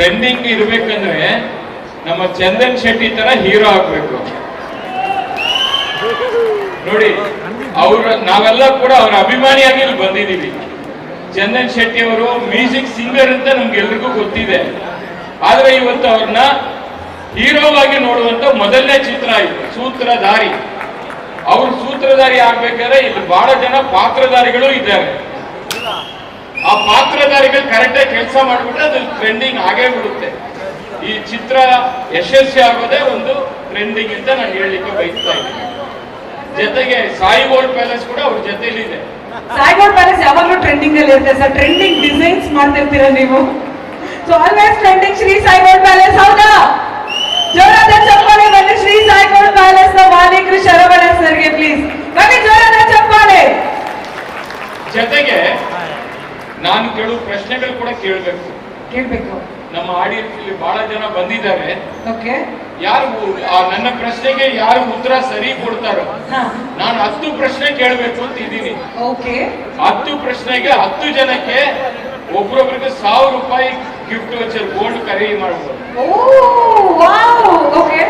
Trending ಇರ್ಬೇಕಂದ್ರೆ ನಮ್ಮ ಚಂದನ್ ಶೆಟ್ಟಿ ತರ hero ಆಗ್ಬೇಕು. ನೋಡಿ, ಅವ್ರ ನಾವೆಲ್ಲ ಕೂಡ ಅವ್ರ ಅಭಿಮಾನಿಯಾಗಿ ಇಲ್ಲಿ ಬಂದಿದ್ದೀವಿ. ಚಂದನ್ ಶೆಟ್ಟಿ ಅವರು ಮ್ಯೂಸಿಕ್ ಸಿಂಗರ್ ಅಂತ ನಮ್ಗೆಲ್ರಿಗೂ ಗೊತ್ತಿದೆ. ಆದ್ರೆ ಇವತ್ತು ಅವ್ರನ್ನ ಹೀರೋವಾಗಿ ನೋಡುವಂತ ಮೊದಲನೇ ಚಿತ್ರ ಇದು, ಸೂತ್ರಧಾರಿ. ಅವ್ರ ಸೂತ್ರಧಾರಿ ಆಗ್ಬೇಕಾದ್ರೆ ಇಲ್ಲಿ ಬಹಳ ಜನ ಪಾತ್ರಧಾರಿಗಳು ಇದ್ದಾರೆ. ಆ ಪಾತ್ರಧಾರಿಗಳು ಕರೆಕ್ಟಾಗಿ ಕೆಲಸ ಮಾಡಿಬಿಟ್ರೆ ಅದು ಟ್ರೆಂಡಿಂಗ್ ಆಗೇ ಬಿಡುತ್ತೆ. ಈ ಚಿತ್ರ ಯಶಸ್ವಿ ಆಗೋದೇ ಒಂದು ಟ್ರೆಂಡಿಂಗ್ ಅಂತ ನಾನು ಹೇಳಲಿಕ್ಕೆ ಬಯಸ್ತಾ ಇದ್ದೀನಿ. ಜೊತೆಗೆ ಸಾಯಿ ಗೋಲ್ಡ್ ಪ್ಯಾಲೇಸ್ ಕೂಡ ಅವ್ರ ಜೊತೆಲಿದೆ ಗೋಲ್ಡ್ ಪ್ಯಾಲೇಸ್ ಯಾವಾಗಲೂ ಟ್ರೆಂಡಿಂಗ್ ಅಲ್ಲಿ ಇರುತ್ತೆ ಸರ್. ಟ್ರೆಂಡಿಂಗ್ ಡಿಸೈನ್ಸ್ ಮಾಡ್ತಿರ್ತೀರ ನೀವು? So always trending Shri Sai gold palace ಹೌದಾ? ಜೋರಾದ ಚಪ್ಪಾಳೆ ಬನ್ನಿ ಶ್ರೀ ಸಾಯ್ಗೋಡ್ ಪ್ಯಾಲೇಸ್ನ ಮಾಲೀಕರು ಶರವಣ ಸರ್ಗೆ ಪ್ಲೀಸ್ ಬನ್ನಿ ಜೋರಾದ ಚಪ್ಪಾಳೆ. ಜೊತೆಗೆ ನಾನು ಕೆಲವು ಪ್ರಶ್ನೆಗಳು ಕೂಡ ಕೇಳಬೇಕು. ಕೇಳಬೇಕು. ನಮ್ಮ ಆಡಿಯನ್ಸ್ ಇಲ್ಲಿ ಬಹಳ ಜನ ಬಂದಿದ್ದಾರೆ. ಓಕೆ. ಯಾರು ಆ ನನ್ನ ಪ್ರಶ್ನೆಗೆ ಯಾರು ಉತ್ತರ ಸರಿ ಕೊಡ್ತಾರೋ? ನಾನು ಹತ್ತು ಪ್ರಶ್ನೆ ಕೇಳಬೇಕು ಅಂತ ಇದ್ದೀನಿ. ಓಕೆ. ಹತ್ತು ಪ್ರಶ್ನೆಗೆ ಹತ್ತು ಜನಕ್ಕೆ ಒಬ್ರೊಬ್ರಿಗೆ ಸಾವಿರ ರೂಪಾಯಿ ಗಿಫ್ಟ್ ವಚರ್ ಗೋಲ್ಡ್ ಖರೀದಿ ಓಕೆ.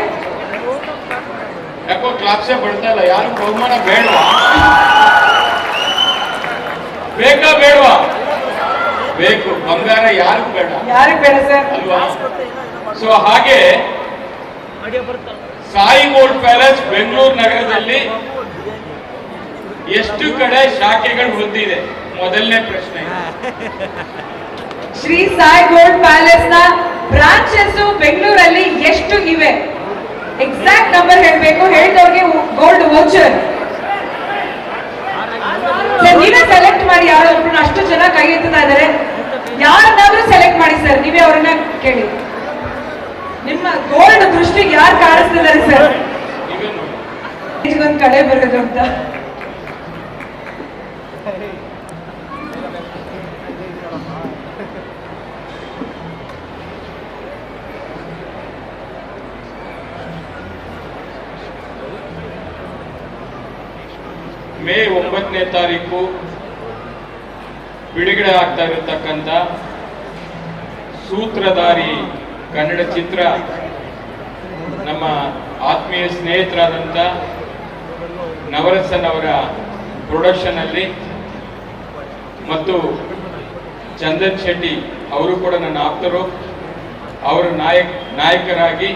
ಯಾಕೋ ಕ್ಲಾಪ್ಸೇ ಬರ್ತಾ ಇಲ್ಲ. ಯಾರು ಬಹುಮಾನ ಬೇಡವಾ? ಬೇಕಾ ಬೇಡವಾ? ಬೇಕು. ಬಂಗಾರ ಯಾರು ಬೇಡ. ಯಾರು ಬೇಡ ಸರ್. ಅಲ್ವಾ? ಸೊ ಹಾಗೆ ಸಾಯಿ ಗೋಲ್ಡ್ ಪ್ಯಾಲೇಸ್ ಬೆಂಗಳೂರು ನಗರದಲ್ಲಿ ಎಷ್ಟು ಕಡೆ ಶಾಖೆಗಳು ಹೊಂದಿದೆ? ಮೊದಲನೇ ಪ್ರಶ್ನೆ. ಶ್ರೀ ಸಾಯಿ ಗೋಲ್ಡ್ ಪ್ಯಾಲೇಸ್ನ ಬ್ರಾಂಚಸ್ ಬೆಂಗಳೂರಲ್ಲಿ ಎಷ್ಟು ಇವೆ? ಎಕ್ಸಾಕ್ಟ್ ನಂಬರ್ ಹೇಳಬೇಕು. ಹೇಳಿದವ್ರಿಗೆ ಗೋಲ್ಡ್ ವೋಚರ್ ನೀವೇ ಸೆಲೆಕ್ಟ್ ಮಾಡಿ. ಯಾರು ಅಷ್ಟು ಜನ ಕೈ ಎತ್ತುತ್ತಾ ಇದಾರೆ ಯಾರನ್ನಾದ್ರೂ ಸೆಲೆಕ್ಟ್ ಮಾಡಿ ಸರ್ ನೀವೇ ಅವ್ರನ್ನ ಕೇಳಿ. ನಿಮ್ಮ ಗೋಲ್ಡ್ ದೃಷ್ಟಿಗೆ ಯಾರು ಕಾಣಿಸ್ತಿದ್ದಾರೆ ಸರ್ ಒಂದ್ ಕಡೆ ಬರೋದು ಅಂತ. ಮೇ ಒಂಬತ್ತನೇ ತಾರೀಕು ಬಿಡುಗಡೆ ಆಗ್ತಾ ಇರತಕ್ಕಂಥ ಸೂತ್ರಧಾರಿ ಕನ್ನಡ ಚಿತ್ರ, ನಮ್ಮ ಆತ್ಮೀಯ ಸ್ನೇಹಿತರಾದಂಥ ನವರಸನ್ ಅವರ ಪ್ರೊಡಕ್ಷನ್ ಅಲ್ಲಿ ಮತ್ತು ಚಂದನ್ ಶೆಟ್ಟಿ ಅವರು ಕೂಡ ನನ್ನ ಆಪ್ತರು. ಅವರ ನಾಯಕ್, ನಾಯಕರಾಗಿ,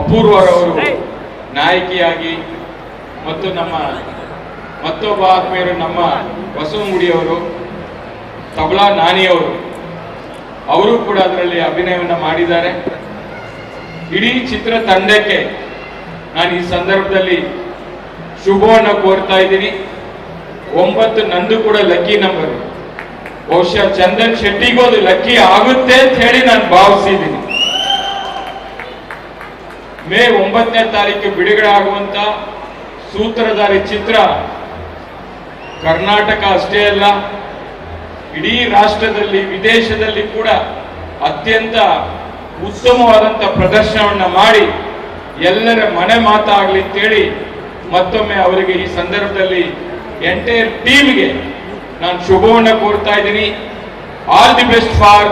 ಅಪೂರ್ವರವರು ನಾಯಕಿಯಾಗಿ ಮತ್ತು ನಮ್ಮ ಮತ್ತೊಬ್ಬ ಆತ್ಮೀಯರು ನಮ್ಮ ಬಸವಮುಡಿಯವರು, ತಬಲಾ ನಾನಿಯವರು. ಅವರು ಕೂಡ ಅದರಲ್ಲಿ ಅಭಿನಯವನ್ನು ಮಾಡಿದ್ದಾರೆ. ಇಡೀ ಚಿತ್ರ ತಂಡಕ್ಕೆ ನಾನು ಈ ಸಂದರ್ಭದಲ್ಲಿ ಶುಭವನ್ನು ಕೋರ್ತಾ ಇದ್ದೀನಿ. ಒಂಬತ್ತು ನಂದು ಕೂಡ ಲಕ್ಕಿ ನಂಬರ್. ಬಹುಶಃ ಚಂದನ್ ಶೆಟ್ಟಿಗೂ ಅದು ಲಕ್ಕಿ ಆಗುತ್ತೆ ಅಂತ ಹೇಳಿ ನಾನು ಭಾವಿಸಿದ್ದೀನಿ. ಮೇ ಒಂಬತ್ತನೇ ತಾರೀಕು ಬಿಡುಗಡೆ ಆಗುವಂತ ಸೂತ್ರಧಾರಿ ಚಿತ್ರ ಕರ್ನಾಟಕ ಅಷ್ಟೇ ಅಲ್ಲ, ಇಡೀ ರಾಷ್ಟ್ರದಲ್ಲಿ, ವಿದೇಶದಲ್ಲಿ ಕೂಡ ಅತ್ಯಂತ ಉತ್ತಮವಾದಂಥ ಪ್ರದರ್ಶನವನ್ನು ಮಾಡಿ ಎಲ್ಲರ ಮನೆ ಮಾತಾಗಲಿ ಅಂತೇಳಿ ಮತ್ತೊಮ್ಮೆ ಅವರಿಗೆ ಈ ಸಂದರ್ಭದಲ್ಲಿ ಎಂಟೈರ್ ಟೀಮ್ಗೆ ನಾನು ಶುಭವನ್ನು ಕೋರ್ತಾ ಇದ್ದೀನಿ. All the best for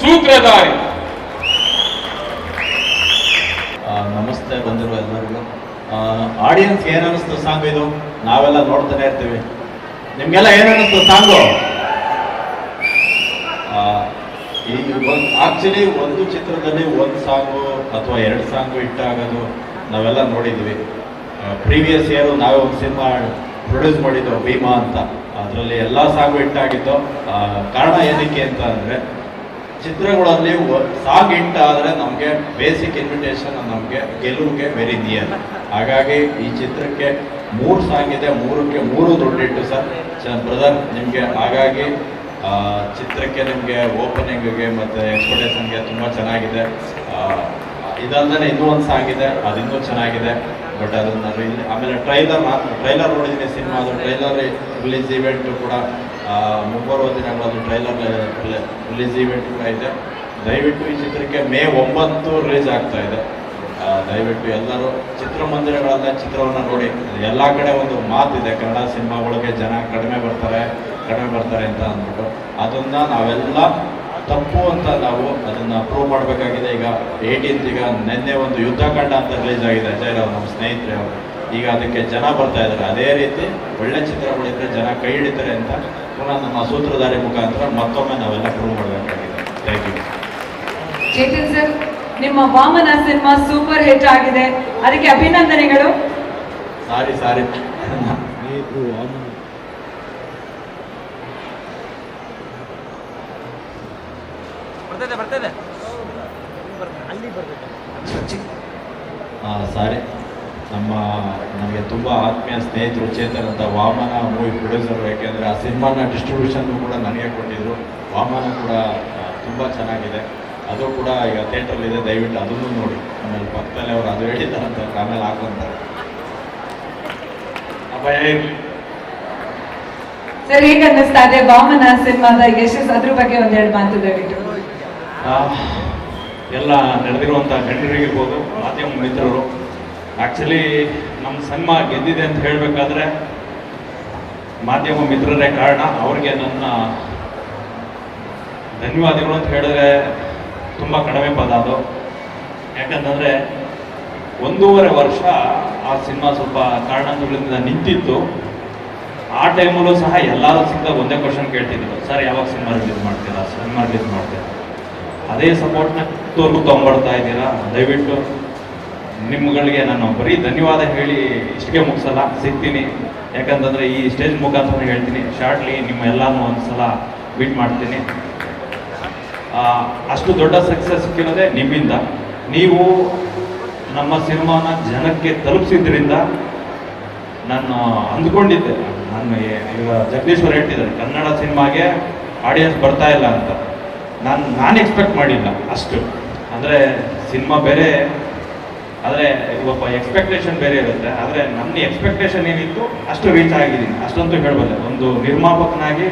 Sutradhari. ನಮಸ್ತೆ ಬಂದಿರುವ ಎಲ್ಲರಿಗೂ. ಆಡಿಯನ್ಸ್ ಏನು ಅನಿಸ್ತು ಸಾಂಗ್ ಇದು? ನಾವೆಲ್ಲ ನೋಡ್ತಾನೆ ಇರ್ತೀವಿ. ನಿಮ್ಗೆಲ್ಲ ಏನು ಅನಿಸ್ತು ಸಾಂಗು ಈ ಒಂದು ಆಕ್ಚುಲಿ ಒಂದು ಚಿತ್ರದಲ್ಲಿ ಒಂದು ಸಾಂಗು ಅಥವಾ ಎರಡು ಸಾಂಗು ಇಟ್ಟಾಗೋದು ನಾವೆಲ್ಲ ನೋಡಿದ್ವಿ. ಪ್ರೀವಿಯಸ್ ಇಯರ್ ನಾವೇ ಒಂದು ಸಿನಿಮಾ ಪ್ರೊಡ್ಯೂಸ್ ಮಾಡಿದ್ದೆವು ಭೀಮಾ ಅಂತ. ಅದರಲ್ಲಿ ಎಲ್ಲ ಸಾಂಗು ಇಟ್ಟಾಗಿದ್ದು ಆ, ಕಾರಣ ಏನಕ್ಕೆ ಅಂತ ಅಂದರೆ ಚಿತ್ರಗಳಲ್ಲಿ ಸಾಂಗ್ ಹಿಟ್ ಆದರೆ ನಮಗೆ ಬೇಸಿಕ್ ಇನ್ವಿಟೇಷನ್ ನಮಗೆ ಗೆಲುವಿಗೆ ವೆರಿ ನಿಯರ್ ಹಾಗಾಗಿ ಈ ಚಿತ್ರಕ್ಕೆ ಮೂರು ಸಾಂಗ್ ಇದೆ ಮೂರಕ್ಕೆ ಮೂರು ದೊಡ್ಡಿಟ್ಟು ಸರ್. ಬ್ರದರ್ ನಿಮಗೆ ಹಾಗಾಗಿ ಚಿತ್ರಕ್ಕೆ ನಿಮಗೆ ಓಪನಿಂಗ್ಗೆ ಮತ್ತು ಎಕ್ಸ್ಪೆಕ್ಟೇಷನ್ಗೆ ತುಂಬ ಚೆನ್ನಾಗಿದೆ. ಆ, ಇದಲ್ದೇ ಇನ್ನೂ ಒಂದು ಸಾಂಗ್ ಇದೆ ಅದು ಇನ್ನೂ ಚೆನ್ನಾಗಿದೆ. ಬಟ್ ಅದನ್ನು ಇಲ್ಲಿ ಆಮೇಲೆ ಟ್ರೈಲರ್ ಟ್ರೈಲರ್ ನೋಡಿದ್ದೀನಿ ಸಿನಿಮಾ ಅದು. ಟ್ರೈಲರ್ ರಿಲೀಸ್ ಈವೆಂಟ್ ಕೂಡ ಮುಂಬರುವ ದಿನಗಳು ಅದು ಟ್ರೈಲರ್ ರಿಲೀಸ್ ಈವೆಂಟ್ ಕೂಡ ಇದೆ. ದಯವಿಟ್ಟು ಈ ಚಿತ್ರಕ್ಕೆ ಮೇ ಒಂಬತ್ತು ರಿಲೀಸ್ ಆಗ್ತಾ ಇದೆ. ದಯವಿಟ್ಟು ಎಲ್ಲರೂ ಚಿತ್ರಮಂದಿರಗಳಲ್ಲ ಚಿತ್ರವನ್ನು ನೋಡಿ. ಎಲ್ಲ ಕಡೆ ಒಂದು ಮಾತಿದೆ ಕನ್ನಡ ಸಿನಿಮಾಗಳಿಗೆ ಜನ ಕಡಿಮೆ ಬರ್ತಾರೆ ಕಡಿಮೆ ಬರ್ತಾರೆ ಅಂತ ಅಂದ್ಬಿಟ್ಟು. ಅದನ್ನ ನಾವೆಲ್ಲ ತಪ್ಪು ಅಂತ ನಾವು ಅದನ್ನ ಪ್ರೂವ್ ಮಾಡಬೇಕಾಗಿದೆ. ಈಗ ಏಯ್ಟೀನ್ತ್ ಈಗ ನಿನ್ನೆ ಒಂದು ಯುದ್ಧಕಾಂಡ ಅಂತ ರಿಲೀಸ್ ಆಗಿದೆ. ಅಜಯ್ ರಾವ್ ನಮ್ಮ ಸ್ನೇಹಿತರೆ ಅವರು. ಈಗ ಅದಕ್ಕೆ ಜನ ಬರ್ತಾ ಇದ್ದಾರೆ. ಅದೇ ರೀತಿ ಒಳ್ಳೆ ಚಿತ್ರಗಳಿದ್ರೆ ಜನ ಕೈ ಹಿಡಿತಾರೆ ಅಂತ ಪುನಃ ನಮ್ಮ ಸೂತ್ರಧಾರಿ ಮುಖಾಂತರ ಮತ್ತೊಮ್ಮೆ ನಾವೆಲ್ಲ ಪ್ರೂವ್ ಮಾಡಬೇಕಾಗಿದೆ. ಥ್ಯಾಂಕ್ ಯು ಚೇತನ್ ಸರ್ ನಿಮ್ಮ ವಾಮನ ಸಿನಿಮಾ ಸೂಪರ್ ಹಿಟ್ ಆಗಿದೆ. ಅದಕ್ಕೆ ಅಭಿನಂದನೆಗಳು. ಸಾರಿ ಸಾರಿ ಬರ್ತದೆ ಬರ್ತದೆ. ಆ, ಸಾರಿ ನಮ್ಮ ನನಗೆ ತುಂಬ ಆತ್ಮೀಯ ಸ್ನೇಹಿತರು ಚೇತನ್ ಅಂತ ವಾಮನ ಮೂವಿ ಪ್ರೊಡ್ಯೂಸರ್ ಯಾಕೆಂದರೆ ಆ ಸಿನಿಮಾನ ಡಿಸ್ಟ್ರಿಬ್ಯೂಷನ್ ಕೂಡ ನನಗೆ ಕೊಟ್ಟಿದ್ರು. ವಾಮನ ಕೂಡ ತುಂಬ ಚೆನ್ನಾಗಿದೆ. ಅದು ಕೂಡ ಈಗ ಥಿಯೇಟ್ರಲ್ಲಿದೆ ದಯವಿಟ್ಟು ಅದನ್ನು ನೋಡಿ. ಆಮೇಲೆ ಪಕ್ಕದಲ್ಲಿ ಅವರು ಅದು ಹೇಳಿದ್ದಾರಂತ ಆಮೇಲೆ ಹಾಕೊಂತಾರೆ ಅಭಯ ಇರಲಿ ಸರ್ ಹೇಗೆ ಅನ್ನಿಸ್ತಾ ಇದೆ? ಬಾಮನ ಸಿನಿಮಾದ ಯಶಸ್ ಅದ್ರ ಬಗ್ಗೆ ಒಂದೆರಡು ಮಾತು ದಯವಿಟ್ಟು. ಎಲ್ಲ ನಡೆದಿರುವಂಥ ಗಣ್ಯರಿಗಿರ್ಬೋದು ಮಾಧ್ಯಮ ಮಿತ್ರರು. ಆ್ಯಕ್ಚುಲಿ ನಮ್ಮ ಸಿನಿಮಾ ಗೆದ್ದಿದೆ ಅಂತ ಹೇಳಬೇಕಾದ್ರೆ ಮಾಧ್ಯಮ ಮಿತ್ರರೇ ಕಾರಣ. ಅವ್ರಿಗೆ ನನ್ನ ಧನ್ಯವಾದಗಳು ಅಂತ ಹೇಳಿದ್ರೆ ತುಂಬ ಕಡಿಮೆ ಪದ ಅದು. ಯಾಕಂತಂದರೆ ಒಂದೂವರೆ ವರ್ಷ ಆ ಸಿನಿಮಾ ಸ್ವಲ್ಪ ಕಾರಣಗಳಿಂದ ನಿಂತಿತ್ತು. ಆ ಟೈಮಲ್ಲೂ ಸಹ ಎಲ್ಲರೂ ಸಿಕ್ಕಿದಾಗ ಒಂದೇ ಕ್ವಶನ್ ಕೇಳ್ತಿದ್ರು. ಸರ್, ಯಾವಾಗ ಸಿನಿಮಾ ರಿಲೀಸ್ ಮಾಡ್ತೀರಾ? ಸಿನಿಮಾ ರಿಲೀಸ್ ಮಾಡ್ತೀರಾ? ಅದೇ ಸಪೋರ್ಟ್ನ ತೋರ್ಗು ತೊಗೊಂಬರ್ತಾ ಇದ್ದೀರಾ? ದಯವಿಟ್ಟು ನಿಮ್ಗಳಿಗೆ ನಾನು ಬರೀ ಧನ್ಯವಾದ ಹೇಳಿ ಇಷ್ಟಿಗೆ ಮುಗಿಸಲ್ಲ. ಸಿಗ್ತೀನಿ. ಯಾಕಂತಂದರೆ ಈ ಸ್ಟೇಜ್ ಮುಖಾಂತರ ಹೇಳ್ತೀನಿ. ಶಾರ್ಟ್ಲಿ ನಿಮ್ಮ ಎಲ್ಲಾನು ಒಂದ್ಸಲ ಮೀಟ್ ಮಾಡ್ತೀನಿ. ಅಷ್ಟು ದೊಡ್ಡ ಸಕ್ಸಸ್ ಸಿಕ್ಕಿರೋದೇ ನಿಮ್ಮಿಂದ. ನೀವು ನಮ್ಮ ಸಿನಿಮಾನ ಜನಕ್ಕೆ ತಲುಪಿಸಿದ್ರಿಂದ ನಾನು ಅಂದ್ಕೊಂಡಿದ್ದೆ. ನಾನು ಈಗ ಜಗದೀಶ್ವರ್ ಹೇಳ್ತಿದ್ದಾರೆ, ಕನ್ನಡ ಸಿನಿಮಾಗೆ ಆಡಿಯನ್ಸ್ ಬರ್ತಾ ಇಲ್ಲ ಅಂತ. ನಾನು ನಾನು ಎಕ್ಸ್ಪೆಕ್ಟ್ ಮಾಡಿಲ್ಲ ಅಷ್ಟು. ಅಂದರೆ ಸಿನಿಮಾ ಬೇರೆ, ಆದರೆ ಒಬ್ಬ ಎಕ್ಸ್ಪೆಕ್ಟೇಷನ್ ಬೇರೆ ಇರುತ್ತೆ. ಆದರೆ ನನ್ನ ಎಕ್ಸ್ಪೆಕ್ಟೇಷನ್ ಏನಿತ್ತು, ಅಷ್ಟು ರೀಚ್ ಆಗಿದ್ದೀನಿ. ಅಷ್ಟಂತೂ ಹೇಳ್ಬೋದು ಒಂದು ನಿರ್ಮಾಪಕನಾಗಿ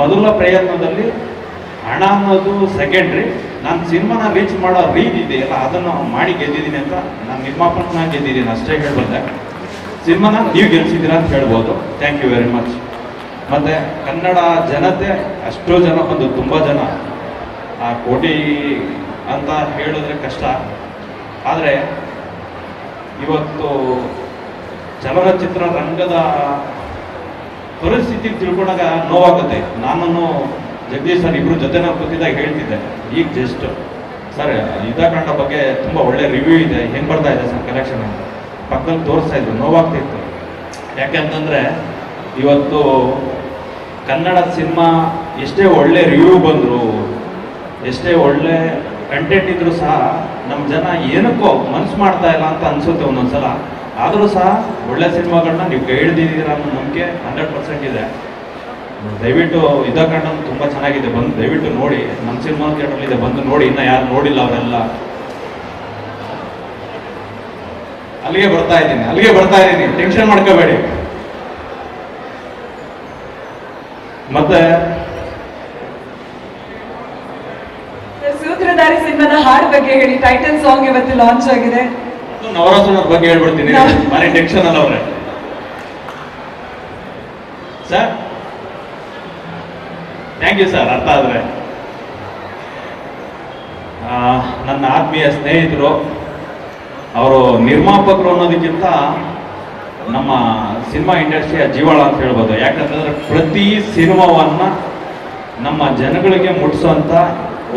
ಮೊದಲ ಪ್ರಯತ್ನದಲ್ಲಿ ಹಣ ಅನ್ನೋದು ಸೆಕೆಂಡ್ರಿ ನಾನು ಸಿನಿಮಾನ ರೀಚ್ ಮಾಡೋ ರೀತಿ ಇದೆಯಲ್ಲ, ಅದನ್ನು ಮಾಡಿ ಗೆದ್ದಿದ್ದೀನಿ ಅಂತ ನಾನು ನಿರ್ಮಾಪಕನ ಗೆದ್ದಿದ್ದೀನಿ ಅಷ್ಟೇ ಹೇಳ್ಬಲ್ಲೆ. ಸಿನಿಮಾನ ನೀವು ಗೆಲ್ಸಿದ್ದೀರಾ ಅಂತ ಹೇಳ್ಬೋದು. ಥ್ಯಾಂಕ್ ಯು ವೆರಿ ಮಚ್ ಮತ್ತು ಕನ್ನಡ ಜನತೆ ಅಷ್ಟೋ ಜನ ಬಂದು, ತುಂಬ ಜನ. ಆ ಕೋಟಿ ಅಂತ ಹೇಳಿದ್ರೆ ಕಷ್ಟ. ಆದರೆ ಇವತ್ತು ಚಲನಚಿತ್ರ ರಂಗದ ಪರಿಸ್ಥಿತಿ ತಿಳ್ಕೊಂಡಾಗ ನೋವಾಗುತ್ತೆ. ನಾನು ಜಗದೀಶ್ ಸರ್ ಇಬ್ರು ಜೊತೆ ನಾವು ಕೂತಿದ್ದಾಗ ಹೇಳ್ತಿದ್ದೆ. ಈಗ ಜಸ್ಟ್ ಸರ್ ಯುದ್ಧಕಾಂಡ ಬಗ್ಗೆ ತುಂಬ ಒಳ್ಳೆ ರಿವ್ಯೂ ಇದೆ. ಹೆಂಗೆ ಬರ್ತಾ ಇದೆ ಸರ್ ಕಲೆಕ್ಷನ್ ಅಂತ? ಪಕ್ಕದಲ್ಲಿ ತೋರಿಸ್ತಾ ಇದ್ರು. ನೋವಾಗ್ತಿತ್ತು. ಯಾಕೆಂತಂದರೆ ಇವತ್ತು ಕನ್ನಡ ಸಿನಿಮಾ ಎಷ್ಟೇ ಒಳ್ಳೆ ರಿವ್ಯೂ ಬಂದರು, ಎಷ್ಟೇ ಒಳ್ಳೆ ಕಂಟೆಂಟ್ ಇದ್ರೂ ಸಹ ನಮ್ಮ ಜನ ಏನಕ್ಕೋ ಮನ್ಸು ಮಾಡ್ತಾ ಇಲ್ಲ ಅಂತ ಅನ್ಸುತ್ತೆ ಒಂದೊಂದ್ಸಲ. ಆದರೂ ಸಹ ಒಳ್ಳೆ ಸಿನಿಮಾಗಳನ್ನ ನೀವು ಹಿಡ್ದಿದ್ದೀರಾ ಅನ್ನೋ ನಂಬಿಕೆ ಹಂಡ್ರೆಡ್ ಪರ್ಸೆಂಟ್ ಇದೆ. ದಯವಿಟ್ಟು ಯುದ್ಧಕಾಂಡ ತುಂಬ ಚೆನ್ನಾಗಿದೆ. ಬಂದು ದಯವಿಟ್ಟು ನೋಡಿ. ನಮ್ಮ ಸಿನಿಮಾ ಥಿಯೇಟರ್ ಇದೆ. ಬಂದು ನೋಡಿ. ಇನ್ನ ಯಾರು ನೋಡಿಲ್ಲ ಅವರೆಲ್ಲ. ಅಲ್ಲಿಗೆ ಬರ್ತಾ ಇದ್ದೀನಿ. ಅಲ್ಲಿಗೆ ಬರ್ತಾ ಇದ್ದೀನಿ. ಟೆನ್ಷನ್ ಮಾಡ್ಕೋಬೇಡಿ. ಮತ್ತೆ ಸೂತ್ರಧಾರಿ ಸಿನಿಮಾದ ಹಾಡ್ ಬಗ್ಗೆ ಹೇಳಿ. ಟೈಟಲ್ ಸಾಂಗ್ ಇವತ್ತು ಲಾಂಚ್ ಆಗಿದೆ. ನವರಾಸನವ್ರ ಬಗ್ಗೆ ಹೇಳ್ಬಿಡ್ತೀನಿ. ಮನೆ ಟೆನ್ಷನ್ ಅಲ್ಲ ಅವ್ರೆ. ಸರ್? ಥ್ಯಾಂಕ್ ಯು ಸರ್ ಅರ್ಥ ಆದರೆ. ನನ್ನ ಆತ್ಮೀಯ ಸ್ನೇಹಿತರು, ಅವರು ನಿರ್ಮಾಪಕರು ಅನ್ನೋದಕ್ಕಿಂತ ನಮ್ಮ ಸಿನಿಮಾ ಇಂಡಸ್ಟ್ರಿಯ ಜೀವಾಳ ಅಂತ ಹೇಳ್ಬೋದು. ಯಾಕಂತಂದ್ರೆ ಪ್ರತಿ ಸಿನಿಮಾವನ್ನ ನಮ್ಮ ಜನಗಳಿಗೆ ಮುಟ್ಟಿಸೋಂಥ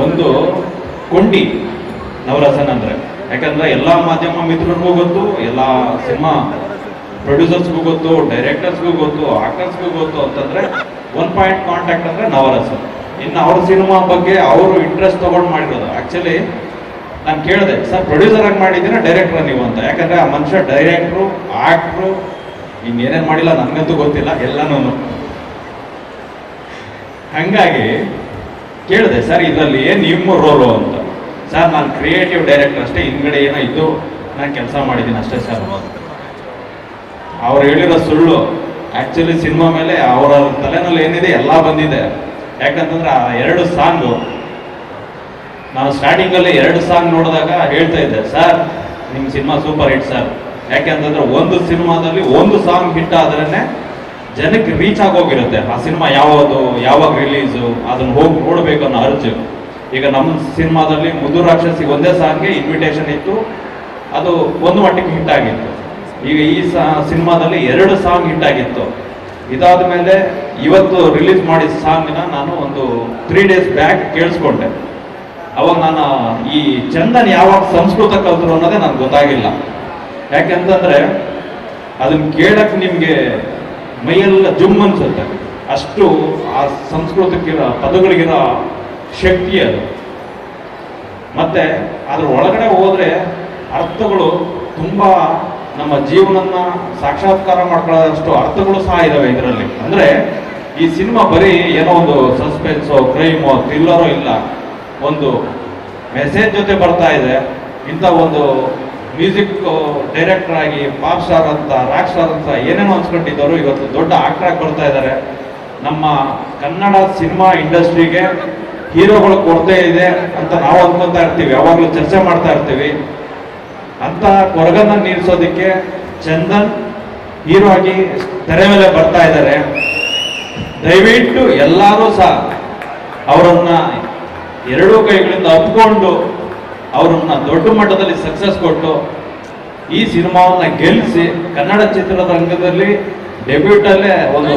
ಒಂದು ಕೊಂಡಿ ನವರಸನ್ ಅಂದರೆ ಯಾಕಂದ್ರೆ ಎಲ್ಲ ಮಾಧ್ಯಮ ಮಿತ್ರರಿಗೂ ಗೊತ್ತು, ಎಲ್ಲ ಸಿನಿಮಾ ಪ್ರೊಡ್ಯೂಸರ್ಸ್ಗೂ ಗೊತ್ತು ಡೈರೆಕ್ಟರ್ಸ್ಗೂ ಗೊತ್ತು ಆಕ್ಟರ್ಸ್ಗೂ ಗೊತ್ತು ಅಂತಂದ್ರೆ ಒನ್ ಪಾಯಿಂಟ್ ಕಾಂಟ್ಯಾಕ್ಟ್ ಅಂದರೆ ನವರಸ ಇನ್ನು ಅವ್ರ ಸಿನಿಮಾ ಬಗ್ಗೆ ಅವರು ಇಂಟ್ರೆಸ್ಟ್ ತೊಗೊಂಡು ಮಾಡಿರೋದು. ಆ್ಯಕ್ಚುಲಿ ನಾನು ಕೇಳಿದೆ, ಸರ್ ಪ್ರೊಡ್ಯೂಸರ್ ಆಗಿ ಮಾಡಿದ್ದೀರಾ ಡೈರೆಕ್ಟರ್ ನೀವು? ಅಂತ. ಯಾಕಂದ್ರೆ ಆ ಮನುಷ್ಯ ಡೈರೆಕ್ಟ್ರು ಆ್ಯಕ್ಟ್ರು ಇನ್ನೇನೇನು ಮಾಡಿಲ್ಲ, ನನಗಂತೂ ಗೊತ್ತಿಲ್ಲ ಎಲ್ಲನೂ ಹಂಗಾಗಿ ಕೇಳಿದೆ, ಸರ್, ಇದರಲ್ಲಿ ಏನು ನಿಮ್ಮ ರೋಲು ಅಂತ? ಸರ್, ನಾನು ಕ್ರಿಯೇಟಿವ್ ಡೈರೆಕ್ಟರ್ ಅಷ್ಟೇ, ಹಿಂದ್ಗಡೆ ಏನೋ ಇದ್ದು, ನಾನು ಕೆಲಸ ಮಾಡಿದ್ದೀನಿ ಅಷ್ಟೇ, ಸರ್. ಅವ್ರು ಹೇಳಿರೋ ಸುಳ್ಳು. ಆ್ಯಕ್ಚುಲಿ ಸಿನಿಮಾ ಮೇಲೆ ಅವರ ತಲೆನಲ್ಲಿ ಏನಿದೆ, ಎಲ್ಲ ಬಂದಿದೆ. ಯಾಕಂತಂದ್ರೆ ಆ ಎರಡು ಸಾಂಗು ನಾನು ಸ್ಟಾರ್ಟಿಂಗಲ್ಲಿ ಎರಡು ಸಾಂಗ್ ನೋಡಿದಾಗ ಹೇಳ್ತಾ ಇದ್ದೆ ಸರ್ ನಿಮ್ಮ ಸಿನಿಮಾ ಸೂಪರ್ ಹಿಟ್ ಸರ್ ಯಾಕೆಂತಂದ್ರೆ ಒಂದು ಸಿನಿಮಾದಲ್ಲಿ ಒಂದು ಸಾಂಗ್ ಹಿಟ್ ಆದ್ರೇ ಜನಕ್ಕೆ ರೀಚ್ ಆಗೋಗಿರುತ್ತೆ. ಆ ಸಿನಿಮಾ ಯಾವುದು, ಯಾವಾಗ ರಿಲೀಸು ಅದನ್ನು ಹೋಗಿ ನೋಡಬೇಕು ಅನ್ನೋ ಅರ್ಜು. ಈಗ ನಮ್ಮ ಸಿನಿಮಾದಲ್ಲಿ ಮುದ್ದು ರಾಕ್ಷಸಿ ಒಂದೇ ಸಾಂಗ್ಗೆ ಇನ್ವಿಟೇಷನ್ ಇತ್ತು. ಅದು ಒಂದು ಮಟ್ಟಿಗೆ ಹಿಟ್ ಆಗಿತ್ತು. ಈಗ ಈ ಸಿನಿಮಾದಲ್ಲಿ ಎರಡು ಸಾಂಗ್ ಹಿಟ್ ಆಗಿತ್ತು. ಇದಾದ ಮೇಲೆ ಇವತ್ತು ರಿಲೀಸ್ ಮಾಡಿದ ಸಾಂಗ್ನ ನಾನು ಒಂದು ತ್ರೀ ಡೇಸ್ ಬ್ಯಾಕ್ ಕೇಳಿಸ್ಕೊಂಡೆ. ಅವಾಗ ನಾನು ಈ ಚಂದನ್ ಯಾವಾಗ ಸಂಸ್ಕೃತ ಕಲ್ತರು ಅನ್ನೋದೇ ನನಗೆ ಗೊತ್ತಾಗಿಲ್ಲ. ಯಾಕೆಂತಂದ್ರೆ ಅದನ್ನ ಕೇಳಕ್ ನಿಮ್ಗೆ ಮೈಯೆಲ್ಲ ಜುಮ್ ಅನ್ಸುತ್ತೆ. ಅಷ್ಟು ಆ ಸಂಸ್ಕೃತಕ್ಕಿರೋ ಪದಗಳಿಗಿರೋ ಶಕ್ತಿ ಅದು. ಮತ್ತೆ ಅದ್ರ ಒಳಗಡೆ ಹೋದ್ರೆ ಅರ್ಥಗಳು ತುಂಬಾ ನಮ್ಮ ಜೀವನನ್ನ ಸಾಕ್ಷಾತ್ಕಾರ ಮಾಡ್ಕೊಳ್ಳೋದಷ್ಟು ಅರ್ಥಗಳು ಸಹ ಇದಾವೆ ಇದರಲ್ಲಿ. ಅಂದ್ರೆ ಈ ಸಿನಿಮಾ ಬರೀ ಏನೋ ಒಂದು ಸಸ್ಪೆನ್ಸೋ ಕ್ರೈಮೋ ಥ್ರಿಲ್ಲರೋ ಇಲ್ಲ. ಒಂದು ಮೆಸೇಜ್ ಜೊತೆ ಬರ್ತಾ ಇದೆ. ಇಂಥ ಒಂದು ಮ್ಯೂಸಿಕ್ ಡೈರೆಕ್ಟರ್ ಆಗಿ ಪಾಪ್ ಸ್ಟಾರ್ ಅಂತ ರಾಕ್ ಸ್ಟಾರ್ ಅಂತ ಏನೇನೋ ಅನ್ಸ್ಕೊಂಡಿದ್ದವರು ಇವತ್ತು ದೊಡ್ಡ ಆಕ್ಟರ್ ಆಗಿ ಬರ್ತಾ ಇದ್ದಾರೆ. ನಮ್ಮ ಕನ್ನಡ ಸಿನಿಮಾ ಇಂಡಸ್ಟ್ರಿಗೆ ಹೀರೋಗಳು ಕೊಡ್ತೇ ಇದೆ ಅಂತ ನಾವು ಅನ್ಕೊತಾ ಇರ್ತೀವಿ. ಯಾವಾಗಲೂ ಚರ್ಚೆ ಮಾಡ್ತಾ ಇರ್ತೀವಿ. ಅಂತ ಕೊರಗನ್ನ ನೀರಿಸೋದಕ್ಕೆ ಚಂದನ್ ಹೀರೋ ಆಗಿ ತೆರೆ ಮೇಲೆ ಬರ್ತಾ ಇದ್ದಾರೆ. ದಯವಿಟ್ಟು ಎಲ್ಲರೂ ಸಹ ಅವರನ್ನ ಎರಡೂ ಕೈಗಳಿಂದ ಅಪ್ಕೊಂಡು ಅವರನ್ನ ದೊಡ್ಡ ಮಟ್ಟದಲ್ಲಿ ಸಕ್ಸಸ್ ಕೊಟ್ಟು ಈ ಸಿನಿಮಾವನ್ನ ಗೆಲ್ಲಿಸಿ ಕನ್ನಡ ಚಿತ್ರರಂಗದಲ್ಲಿ ಡೆಬ್ಯೂಟಲ್ಲೇ ಒಂದು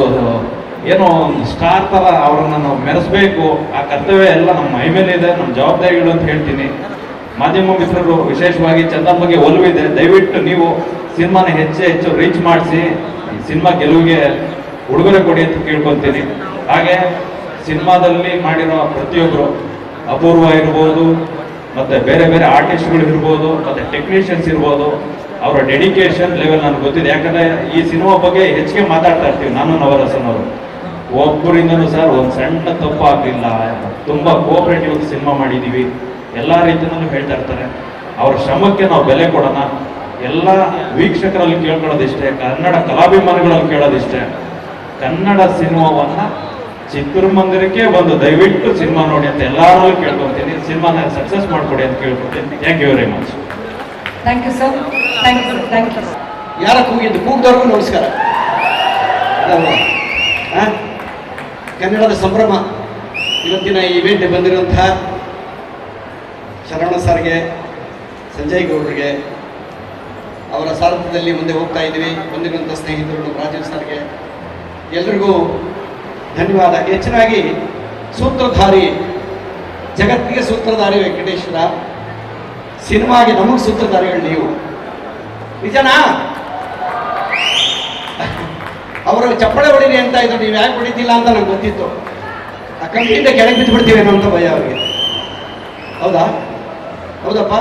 ಏನೋ ಒಂದು ಸ್ಟಾರ್ ಥರ ಅವರನ್ನು ನಾವು ಮೆರೆಸ್ಬೇಕು, ಆ ಕರ್ತವ್ಯ ಎಲ್ಲ ನಮ್ಮ ಮೈ ಮೇಲೆ ಇದೆ ನಮ್ಮ ಜವಾಬ್ದಾರಿಗಳು ಅಂತ ಹೇಳ್ತೀನಿ. ಮಾಧ್ಯಮ ಮಿತ್ರರು, ವಿಶೇಷವಾಗಿ ಚಂದಮ್ಮಗೆ ಒಲವಿದೆ. ದಯವಿಟ್ಟು ನೀವು ಸಿನಿಮಾನ ಹೆಚ್ಚು ಹೆಚ್ಚು ರೀಚ್ ಮಾಡಿಸಿ ಸಿನಿಮಾ ಗೆಲುವಿಗೆ ಉಡುಗೊರೆ ಕೊಡಿ ಅಂತ ಕೇಳ್ಕೊತೀನಿ ಹಾಗೆ ಸಿನಿಮಾದಲ್ಲಿ ಮಾಡಿರೋ ಪ್ರತಿಯೊಬ್ಬರು ಅಪೂರ್ವ ಇರ್ಬೋದು, ಮತ್ತು ಬೇರೆ ಬೇರೆ ಆರ್ಟಿಸ್ಟ್ಗಳು ಇರ್ಬೋದು, ಮತ್ತು ಟೆಕ್ನಿಷಿಯನ್ಸ್ ಇರ್ಬೋದು, ಅವರ ಡೆಡಿಕೇಶನ್ ಲೆವೆಲ್ ನನಗೆ ಗೊತ್ತಿದೆ. ಯಾಕಂದರೆ ಈ ಸಿನಿಮಾ ಬಗ್ಗೆ ಹೆಚ್ಚಿಗೆ ಮಾತಾಡ್ತಾ ಇರ್ತೀವಿ, ನಾನು ನವರಸನ್ ಅವರು. ಒಬ್ಬರಿಂದನೂ ಸರ್, ಒಂದು ಸಣ್ಣ ತಪ್ಪು ಆಗಲಿಲ್ಲ ತುಂಬಾ ಕೋಆಪರೇಟಿವ್ ಸಿನಿಮಾ ಮಾಡಿದೀವಿ. ಎಲ್ಲ ರೀತಿಯಲ್ಲೂ ಹೇಳ್ತಾ ಇರ್ತಾರೆ ಅವ್ರ ಶ್ರಮಕ್ಕೆ ನಾವು ಬೆಲೆ ಕೊಡೋಣ. ಎಲ್ಲ ವೀಕ್ಷಕರಲ್ಲಿ ಕೇಳ್ಕೊಳ್ಳೋದಿಷ್ಟೇ ಕನ್ನಡ ಕಲಾಭಿಮಾನಿಗಳಲ್ಲಿ ಕೇಳೋದಿಷ್ಟೇ. ಕನ್ನಡ ಸಿನಿಮಾವನ್ನ ಚಿತ್ರಮಂದಿರಕ್ಕೆ ಒಂದು ದಯವಿಟ್ಟು ಸಿನಿಮಾ ನೋಡಿ ಅಂತ ಎಲ್ಲರಲ್ಲೂ ಕೇಳ್ಕೊತೀನಿ. ಸಿನಿಮಾನ ಸಕ್ಸಸ್ ಮಾಡ್ಕೊಡಿ ಅಂತ ಕೇಳ್ಕೊತೀನಿ. Thank you very much thank you sir thank you thank you ಯಾರ ಕೂಗಿದ್ದು ಕೂಗ್ದವ್ರಿಗೂ ನಮಸ್ಕಾರ? ಕನ್ನಡದ ಸಂಭ್ರಮ. ಇವತ್ತಿನ ಈ ಇವೆಂಟ್ ಬಂದಿರುವಂತಹ ಶರವಣ ಸರ್ಗೆ, ಸಂಜಯ್ ಗೌಡ್ರಿಗೆ, ಅವರ ಸಾರಥ್ಯದಲ್ಲಿ ಮುಂದೆ ಹೋಗ್ತಾ ಇದ್ದೀವಿ. ಬಂದಿರುವಂಥ ಸ್ನೇಹಿತರು ರಾಜೀವ್ ಸರ್ಗೆ. ಎಲ್ರಿಗೂ ಧನ್ಯವಾದ. ಹೆಚ್ಚಿನಾಗಿ ಸೂತ್ರಧಾರಿ, ಜಗತ್ತಿಗೆ ಸೂತ್ರಧಾರಿ ವೆಂಕಟೇಶ್ವರ, ಸಿನಿಮಾಗೆ ನಮಗೆ ಸೂತ್ರಧಾರಿಗಳು ನೀವು. ನಿಜನಾ? ಅವರು ಚಪ್ಪಳೆ ಹೊಡೀರಿ ಅಂತ ಇದ್ರು. ನೀವು ಯಾಕೆ ಹೊಡಿತಿಲ್ಲ ಅಂತ ನಂಗೆ ಗೊತ್ತಿತ್ತು. ಆ ಕಂಪ್ನಿಯಿಂದ ಕೆಳಗೆ ಬಿದ್ದು ಬಿಡ್ತೀವೇನೋ ಅಂತ ಭಯ ಅವರಿಗೆ. ಹೌದಾ? ಹೌದಪ್ಪ?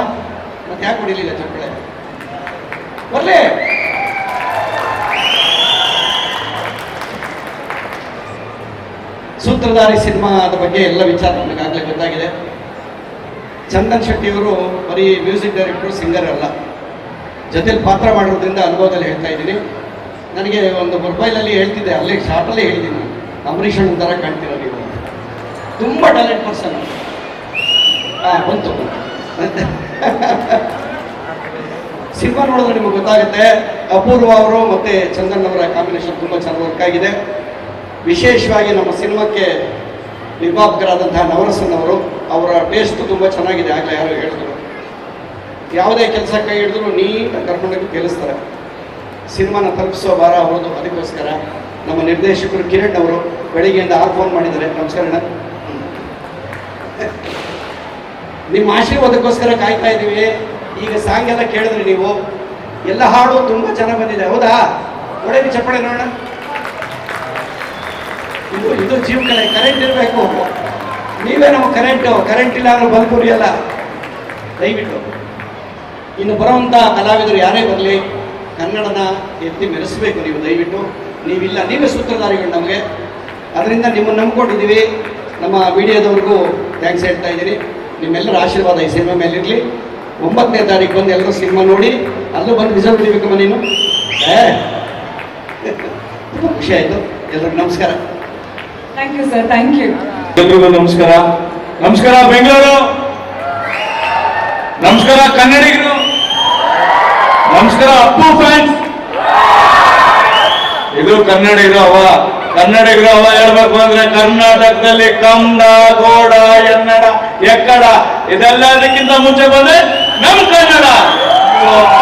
ಮತ್ತೆ ಯಾಕೆ ಹೊಡಿಲಿಲ್ಲ ಚಪ್ಪಳೆ? ಬರ್ಲಿ! ಸೂತ್ರಧಾರಿ ಸಿನಿಮಾದ ಬಗ್ಗೆ ಎಲ್ಲ ವಿಚಾರ ನಮಗಾಗಲೇ ಗೊತ್ತಾಗಿದೆ. ಚಂದನ್ ಶೆಟ್ಟಿಯವರು ಬರೀ ಮ್ಯೂಸಿಕ್ ಡೈರೆಕ್ಟರ್, ಸಿಂಗರ್ ಅಲ್ಲ. ಜೊತೆಲಿ ಪಾತ್ರ ಮಾಡೋದ್ರಿಂದ ಅನುಭವದಲ್ಲಿ ಹೇಳ್ತಾ ಇದ್ದೀನಿ. ನನಗೆ ಒಂದು ಮೊಬೈಲಲ್ಲಿ ಹೇಳ್ತಿದ್ದೆ, ಅಲ್ಲಿ ಶಾರ್ಟಲ್ಲೇ ಹೇಳಿದ್ದೀನಿ ಅಂಬರೀಷ್ ಅಣ್ಣನ ಥರ ಕಾಣ್ತೀರ ನೀವು ತುಂಬ ಟ್ಯಾಲೆಂಟ್ ಪರ್ಸನ್ ಹಾಂ ಬಂತು. ಸಿನಿಮಾ ನೋಡಿದ್ರೆ ನಿಮಗೆ ಗೊತ್ತಾಗುತ್ತೆ, ಅಪೂರ್ವ ಅವರು ಮತ್ತು ಚಂದನ್ ಅವರ ಕಾಂಬಿನೇಷನ್ ತುಂಬ ಚೆನ್ನಾಗಿ ವರ್ಕ್ ಆಗಿದೆ. ವಿಶೇಷವಾಗಿ ನಮ್ಮ ಸಿನಿಮಾಕ್ಕೆ ನಿರ್ಮಾಪಕರಾದಂತಹ ನವರಸನ್ ಅವರು, ಅವರ ಟೇಸ್ಟ್ ತುಂಬ ಚೆನ್ನಾಗಿದೆ, ಆಗಲೇ ಯಾರು ಹೇಳಿದ್ರು. ಯಾವುದೇ ಕೆಲಸ ಕೈ ಹಿಡಿದ್ರು ನೀಟಾಗಿ ಕರ್ಕೊಂಡೋಗಿ ತಿಳಿಸ್ತಾರೆ ಸಿನಿಮಾನ ತಲುಪಿಸೋ ಭಾರ ಅವರದು ಅದಕ್ಕೋಸ್ಕರ ನಮ್ಮ ನಿರ್ದೇಶಕರು ಕಿರಣ್ ಅವರು ಬೆಳಿಗ್ಗೆಯಿಂದ ಆರು ಫೋನ್ ಮಾಡಿದ್ದಾರೆ. ನಮಸ್ಕಾರ. ನಿಮ್ಮ ಆಶೀರ್ವಾದಕ್ಕೋಸ್ಕರ ಕಾಯ್ತಾ ಇದ್ದೀವಿ. ಈಗ ಸಾಂಗ್ ಎಲ್ಲ ಕೇಳಿದ್ರಿ ನೀವು. ಎಲ್ಲ ಹಾಡು ತುಂಬ ಚೆನ್ನಾಗಿ ಬಂದಿದೆ. ಹೌದಾ? ನೋಡೇನಿ ಚಪ್ಪಳೆ ನೋಡೋಣ. ಇದು ಇದು ಜೀವ ಕಲೆ. ಕರೆಂಟ್ ಇರಬೇಕು. ನೀವೇ ನಮ್ಮ ಕರೆಂಟು. ಕರೆಂಟ್ ಇಲ್ಲ ಅಂದ್ರೆ ಬಲ್ಬ್ ಅಲ್ಲ ದಯವಿಟ್ಟು. ಇನ್ನು ಬರೋವಂಥ ಕಲಾವಿದರು ಯಾರೇ ಬರಲಿ, ಕನ್ನಡನ ಎತ್ತಿ ಮೆರೆಸಬೇಕು ನೀವು ದಯವಿಟ್ಟು. ನೀವಿಲ್ಲ, ನೀವೇ ಸೂತ್ರಧಾರಿಗಳು ನಮಗೆ. ಅದರಿಂದ ನಿಮ್ಮನ್ನು ನಂಬ್ಕೊಂಡಿದ್ದೀವಿ. ನಮ್ಮ ಮೀಡಿಯಾದವ್ರಿಗೂ ಥ್ಯಾಂಕ್ಸ್ ಹೇಳ್ತಾ ಇದ್ದೀನಿ. ನಿಮ್ಮೆಲ್ಲರ ಆಶೀರ್ವಾದ ಈ ಸಿನಿಮಾ ಮೇಲಿರಲಿ ಒಂಬತ್ತನೇ ತಾರೀಕು ಬಂದು ಎಲ್ಲರೂ ಸಿನಿಮಾ ನೋಡಿ ಅಲ್ಲೂ ಬಂದು ರಿಸಲ್ಟ್ ಹೊಡಿಬೇಕಮ್ಮ ನೀನು? ಏ ತುಂಬ ಖುಷಿ ಆಯಿತು. ಎಲ್ರಿಗೂ ನಮಸ್ಕಾರ. Thank you sir thank you ಎಲ್ರಿಗೂ ನಮಸ್ಕಾರ. ನಮಸ್ಕಾರ ಬೆಂಗಳೂರು. ನಮಸ್ಕಾರ ಕನ್ನಡಿಗರು. ನಮಸ್ಕಾರ ಅಪ್ಪು ಫ್ಯಾನ್ಸ್ ಇದು ಕನ್ನಡಿಗರು ಅವ ಕನ್ನಡಿಗರು ಅವ ಹೇಳ್ಬೇಕು ಅಂದ್ರೆ ಕರ್ನಾಟಕದಲ್ಲಿ ಕಂದ ಗೋಡ ಎನ್ನಡ. ಎಕ್ಕಡ, ಇದೆಲ್ಲದಕ್ಕಿಂತ ಮುಂಚೆ ಬಂದ್ರೆ ನಮ್ ಕನ್ನಡ.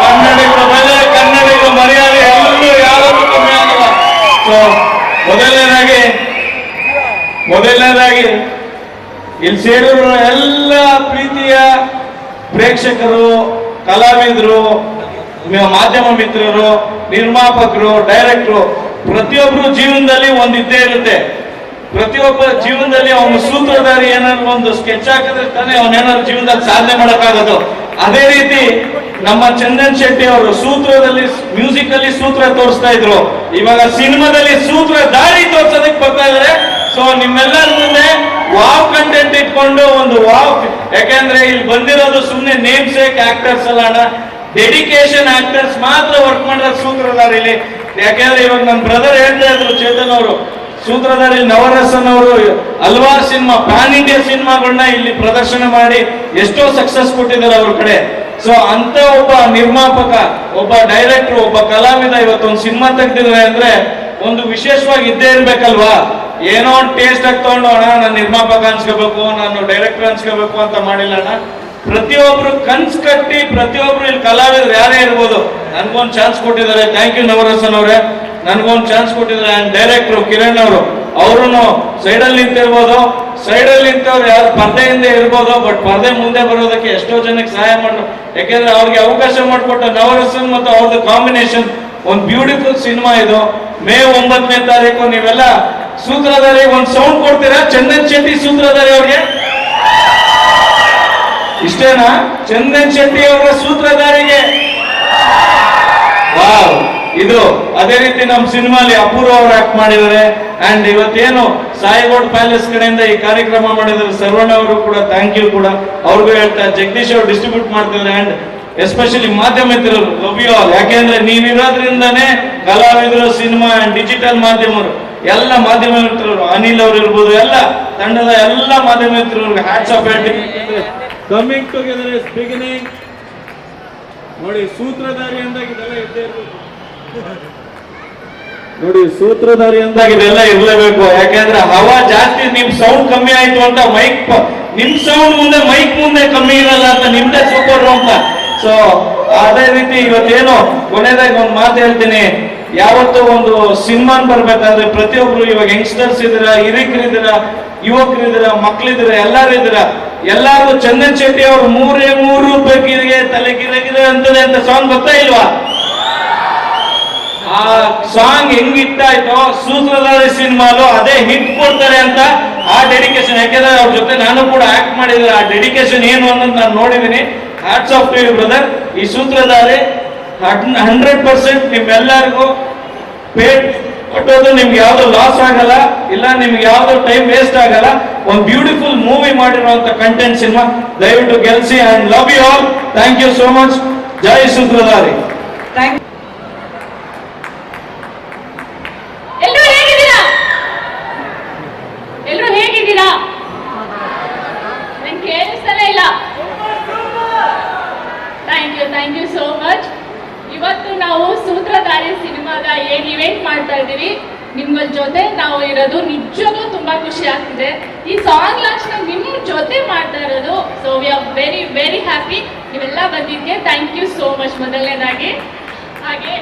ಕನ್ನಡಿಗರ ಬೆಲೆ ಕನ್ನಡಿಗರ ಮರ್ಯಾದೆ ಎಲ್ಲರೂ ಯಾರು ಕಮ್ಮಿ ಆಗಲ್ಲ. ಸೊ, ಮೊದಲನೇದಾಗಿ ಮೊದಲನೇದಾಗಿ ಇಲ್ಲಿ ಸೇರಿರುವ ಎಲ್ಲ ಪ್ರೀತಿಯ ಪ್ರೇಕ್ಷಕರು, ಕಲಾವಿದರು, ಮಾಧ್ಯಮ ಮಿತ್ರರು, ನಿರ್ಮಾಪಕರು, ಡೈರೆಕ್ಟ್ರು ಪ್ರತಿಯೊಬ್ಬರು ಜೀವನದಲ್ಲಿ ಒಂದು ಇದ್ದೇ ಇರುತ್ತೆ. ಪ್ರತಿಯೊಬ್ಬ ಜೀವನದಲ್ಲಿ ಅವನ ಸೂತ್ರಧಾರಿ ಏನಾದ್ರು ಒಂದು ಸ್ಕೆಚ್ ಹಾಕಿದ್ರೆ ತಾನೇ ಅವನೇನಾದ್ರು ಜೀವನದಲ್ಲಿ ಸಾಧನೆ ಮಾಡೋಕ್ಕಾಗೋದು. ಅದೇ ರೀತಿ ನಮ್ಮ ಚಂದನ್ ಶೆಟ್ಟಿ ಅವರು ಸೂತ್ರದಲ್ಲಿ ಮ್ಯೂಸಿಕ್ ಅಲ್ಲಿ ಸೂತ್ರ ತೋರಿಸ್ತಾ ಇದ್ರು. ಇವಾಗ ಸಿನಿಮಾದಲ್ಲಿ ಸೂತ್ರ ದಾರಿ ತೋರ್ಸೋದಕ್ಕೆ ಬರ್ತಾ ಇದಾರೆ. ಸೊ ನಿಮ್ಮೆಲ್ಲರ ಮುಂದೆ ವಾವ್ ಕಂಟೆಂಟ್ ಇಟ್ಕೊಂಡು ಒಂದು ವಾವ್ ಯಾಕಂದ್ರೆ ಇಲ್ಲಿ ಬಂದಿರೋದು ಸುಮ್ಮನೆ ನೇಮ್ ಸೇಕ್ ಆಕ್ಟರ್ಸ್ ಅಲ್ಲ ಡೆಡಿಕೇಶನ್ ಆಕ್ಟರ್ಸ್ ಮಾತ್ರ ವರ್ಕ್ ಮಾಡಿರೋ ಇಲ್ಲಿ ಯಾಕಂದ್ರೆ ಇವಾಗ ನನ್ನ ಬ್ರದರ್ ಹೇಳ್ತಾ ಇದ್ರು ಚೇತನ್ ಅವರು ಸೂತ್ರಧಾರಿ ನವರಸನ್ ಅವರು ಹಲವಾರು ಸಿನಿಮಾ, ಪ್ಯಾನ್ ಇಂಡಿಯಾ ಸಿನಿಮಾಗಳನ್ನ ಇಲ್ಲಿ ಪ್ರದರ್ಶನ ಮಾಡಿ ಎಷ್ಟೋ ಸಕ್ಸಸ್ ಕೊಟ್ಟಿದ್ದಾರೆ ಅವ್ರ ಕಡೆ. ಸೊ ಅಂತ ಒಬ್ಬ ನಿರ್ಮಾಪಕ, ಒಬ್ಬ ಡೈರೆಕ್ಟರ್ ಒಬ್ಬ ಕಲಾವಿದ ಇವತ್ತೊಂದು ಸಿನಿಮಾ ತೆಗ್ದಿದ್ರೆ ಅಂದ್ರೆ ಒಂದು ವಿಶೇಷವಾಗಿ ಇದ್ದೇ ಇರ್ಬೇಕಲ್ವಾ? ಏನೋ ಒಂದು ಟೇಸ್ಟ್ ಆಗಿ ತಗೊಂಡು, ಅಣ್ಣ, ನಾನು ನಿರ್ಮಾಪಕ ಅನ್ಸ್ಕೋಬೇಕು, ನಾನು ಡೈರೆಕ್ಟರ್ ಅನ್ಸ್ಕೋಬೇಕು ಅಂತ ಮಾಡಿಲ್ಲ, ಅಣ್ಣ. ಪ್ರತಿಯೊಬ್ರು ಕನ್ಸ್ ಕಟ್ಟಿ ಪ್ರತಿಯೊಬ್ರು ಇಲ್ಲಿ ಕಲಾವಿದ್ರು ಯಾರೇ ಇರ್ಬೋದು, ನನ್ಗೊಂದು ಚಾನ್ಸ್ ಕೊಟ್ಟಿದ್ದಾರೆ. ಥ್ಯಾಂಕ್ ಯು ನವರಸನ್ ಅವರೇ. ನನ್ಗೊಂದು ಚಾನ್ಸ್ ಕೊಟ್ಟಿದ್ದಾರೆ. ಆ್ಯಂಡ್ ಡೈರೆಕ್ಟ್ರು ಕಿರಣ್ ಅವರು. ಅವರು ಸೈಡಲ್ಲಿ ನಿಂತಿರ್ಬೋದು. ಸೈಡಲ್ಲಿ ನಿಂತವ್ರು ಯಾರು ಪರ್ದೆಯಿಂದ ಇರ್ಬೋದು ಬಟ್ ಪರ್ದೆ ಮುಂದೆ ಬರೋದಕ್ಕೆ ಎಷ್ಟೋ ಜನಕ್ಕೆ ಸಹಾಯ ಮಾಡ್ರು. ಯಾಕೆಂದ್ರೆ ಅವ್ರಿಗೆ ಅವಕಾಶ ಮಾಡಿಕೊಟ್ಟ ನವರಸನ್ ಮತ್ತು ಅವ್ರದ್ದು ಕಾಂಬಿನೇಷನ್ ಒಂದು ಬ್ಯೂಟಿಫುಲ್ ಸಿನಿಮಾ ಇದು. ಮೇ ಒಂಬತ್ತನೇ ತಾರೀಕು ನೀವೆಲ್ಲ ಸೂತ್ರಧಾರಿ, ಒಂದು ಸೌಂಡ್ ಕೊಡ್ತೀರಾ? ಚಂದನ್ ಶೆಟ್ಟಿ ಸೂತ್ರಧಾರಿ ಅವ್ರಿಗೆ? ಇಷ್ಟೇನಾ? ಚಂದನ್ ಶೆಟ್ಟಿ ಅವರ ಸೂತ್ರಧಾರಿಗೆ. ವಾವ್. ಇದು ಅದೇ ರೀತಿ ನಮ್ಮ ಸಿನಿಮಾಲಿ ಅಪೂರ್ವ ಅವರು ಆಕ್ಟ್ ಮಾಡಿದ್ದಾರೆ. ಅಂಡ್ ಇವತ್ತೇನು ಸಾಯಿಗೋಡ್ ಪ್ಯಾಲೇಸ್ ಕಡೆಯಿಂದ ಈ ಕಾರ್ಯಕ್ರಮ ಮಾಡಿದ್ರು ಸರ್ವಣ್ಣ ಅವರು ಕೂಡ ಥ್ಯಾಂಕ್ ಯು ಕೂಡ. ಅವ್ರಿಗೂ ಹೇಳ್ತಾ, ಜಗದೀಶ್ ಅವರು ಡಿಸ್ಟ್ರಿಬ್ಯೂಟ್ ಮಾಡ್ತಿದ್ದಾರೆ. ಅಂಡ್ ಎಸ್ಪೆಷಲಿ ಮಾಧ್ಯಮ ಮಿತ್ರರು ಲವ್ ಯು ಆಲ್ ಯಾಕೆಂದ್ರೆ ನೀವಿರೋದ್ರಿಂದನೇ ಕಲಾವಿದರು, ಸಿನಿಮಾ ಅಂಡ್ ಡಿಜಿಟಲ್ ಮಾಧ್ಯಮರು. ಎಲ್ಲ ಮಾಧ್ಯಮ ಮಿತ್ರರು, ಅನಿಲ್ ಅವರು ಇರ್ಬೋದು, ಎಲ್ಲ ತಂಡದ ಎಲ್ಲ ಮಾಧ್ಯಮ ಮಿತ್ರರಿಗೆ ಹ್ಯಾಟ್ಸ್ ಆಫ್ ಹೇಳ್ತೀನಿ. ಕಮಿಂಗ್ ಟುಗೆದರ್ ಇಸ್ ಬಿಗಿನಿಂಗ್ ನೋಡಿ, ಸೂತ್ರಧಾರಿ ಅಂದಾಗ ಇದೆಲ್ಲ ಇದ್ದೇ ಇರ್ಬೇಕು. ನೋಡಿ, ಸೂತ್ರಧಾರಿ ಅಂದಾಗ ಇದೆಲ್ಲ ಇರಲೇಬೇಕು. ಯಾಕಂದ್ರೆ ಹವಾ ಜಾಸ್ತಿ, ನಿಮ್ ಸೌಂಡ್ ಕಮ್ಮಿ ಆಯ್ತು ಅಂತ ಮೈಕ್ ನಿಮ್ ಸೌಂಡ್ ಮುಂದೆ ಮೈಕ್ ಮುಂದೆ ಕಮ್ಮಿ ಇರಲ್ಲ ಅಂತ ನಿಮ್ದೇ ಸೂಪರ್ ಅಂತ ಸೊ ಅದೇ ರೀತಿ ಇವತ್ತೇನು, ಕೊನೆದಾಗಿ ಒಂದು ಮಾತು ಹೇಳ್ತೀನಿ. ಯಾವತ್ತೂ ಒಂದು ಸಿನಿಮಾನ್ ಬರ್ಬೇಕಾದ್ರೆ ಪ್ರತಿಯೊಬ್ರು ಇವಾಗ ಯಂಗ್ಸ್ಟರ್ಸ್ ಇದ್ದೀರಾ, ಹಿರಿಕರಿದ್ದೀರಾ, ಯುವಕರಿದ್ದೀರಾ, ಮಕ್ಳಿದ್ದೀರಾ, ಎಲ್ಲಾರು ಇದ್ದೀರಾ ಎಲ್ಲಾರು ಚಂದನ್ ಶೆಟ್ಟಿ ಅವರು ಮೂರೇ ಮೂರು ಬೇಕಿರಿಗೆ ತಲೆ ಗಿರಗಿದೆ ಅಂತದೆ ಅಂತ ಸಾಂಗ್ ಗೊತ್ತಾ ಇಲ್ವಾ? ಆ ಸಾಂಗ್ ಹೆಂಗ್ ಸೂತ್ರಧಾರ ಆಯ್ತೋ ಸೂತ್ರಧಾರಿ ಸಿನಿಮಾಲು ಅದೇ ಹಿಟ್ ಕೊಡ್ತಾರೆ ಅಂತ ಆ ಡೆಡಿಕೇಶನ್ ಯಾಕೆಂದ್ರೆ ಅವ್ರ ಜೊತೆ ನಾನು ಕೂಡ ಆಕ್ಟ್ ಮಾಡಿದ್ರೆ ಆ ಡೆಡಿಕೇಶನ್ ಏನು ಅನ್ನೋದು ನಾನು ನೋಡಿದ್ದೀನಿ hats off to you brother ಈ ಸೂತ್ರಧಾರಿ ಹಂಡ್ರೆಡ್ ಪರ್ಸೆಂಟ್ ನಿಮ್ಮೆಲ್ಲರಿಗೂ ಪೇಟ್ ಕೊಟ್ಟೋದು ನಿಮ್ಗೆ ಯಾವ್ದು ಲಾಸ್ ಆಗಲ್ಲ, ಇಲ್ಲ ನಿಮ್ಗೆ ಯಾವ್ದು ಟೈಮ್ ವೇಸ್ಟ್ ಆಗಲ್ಲ, ಒಂದು ಬ್ಯೂಟಿಫುಲ್ ಮೂವಿ ಮಾಡಿರುವಂತ ಕಂಟೆಂಟ್ ಸಿನಿಮಾ. ದಯವಿಟ್ಟು ಗೆಲ್ಸಿ and love you all thank you so much Jai Sutradhari thank ಎಲ್ರು ಹೇಗಿದ್ದೀರಾ ಎಲ್ರು ಹೇಗಿದ್ದೀರಾ ನಂಗೆ ಕೇಳಿಸ್ತಲೇ ಇಲ್ಲ thank you thank you so much ಇವತ್ತು ನಾವು ಸೂತ್ರಧಾರಿ ಸಿನಿಮಾದ ಏನ್ ಇವೆಂಟ್ ಮಾಡ್ತಾ ಇದ್ದೀವಿ ನಿಮ್ಗಳ ಜೊತೆ ನಾವು ಇರೋದು ನಿಜವಾಗ್ಲೂ ತುಂಬಾ ಖುಷಿ ಆಗ್ತಿದೆ. ಈ ಸಾಂಗ್ ಲಾಂಚ್ ನಿಮ್ಮ ಜೊತೆ ಮಾಡ್ತಾ ಇರೋದು. So we are very very happy ನೀವೆಲ್ಲ ಬಂದಿದ್ದಕ್ಕೆ ಥ್ಯಾಂಕ್ ಯು ಸೋ ಮಚ್ ಮೊದಲನೇದಾಗಿ. ಹಾಗೆ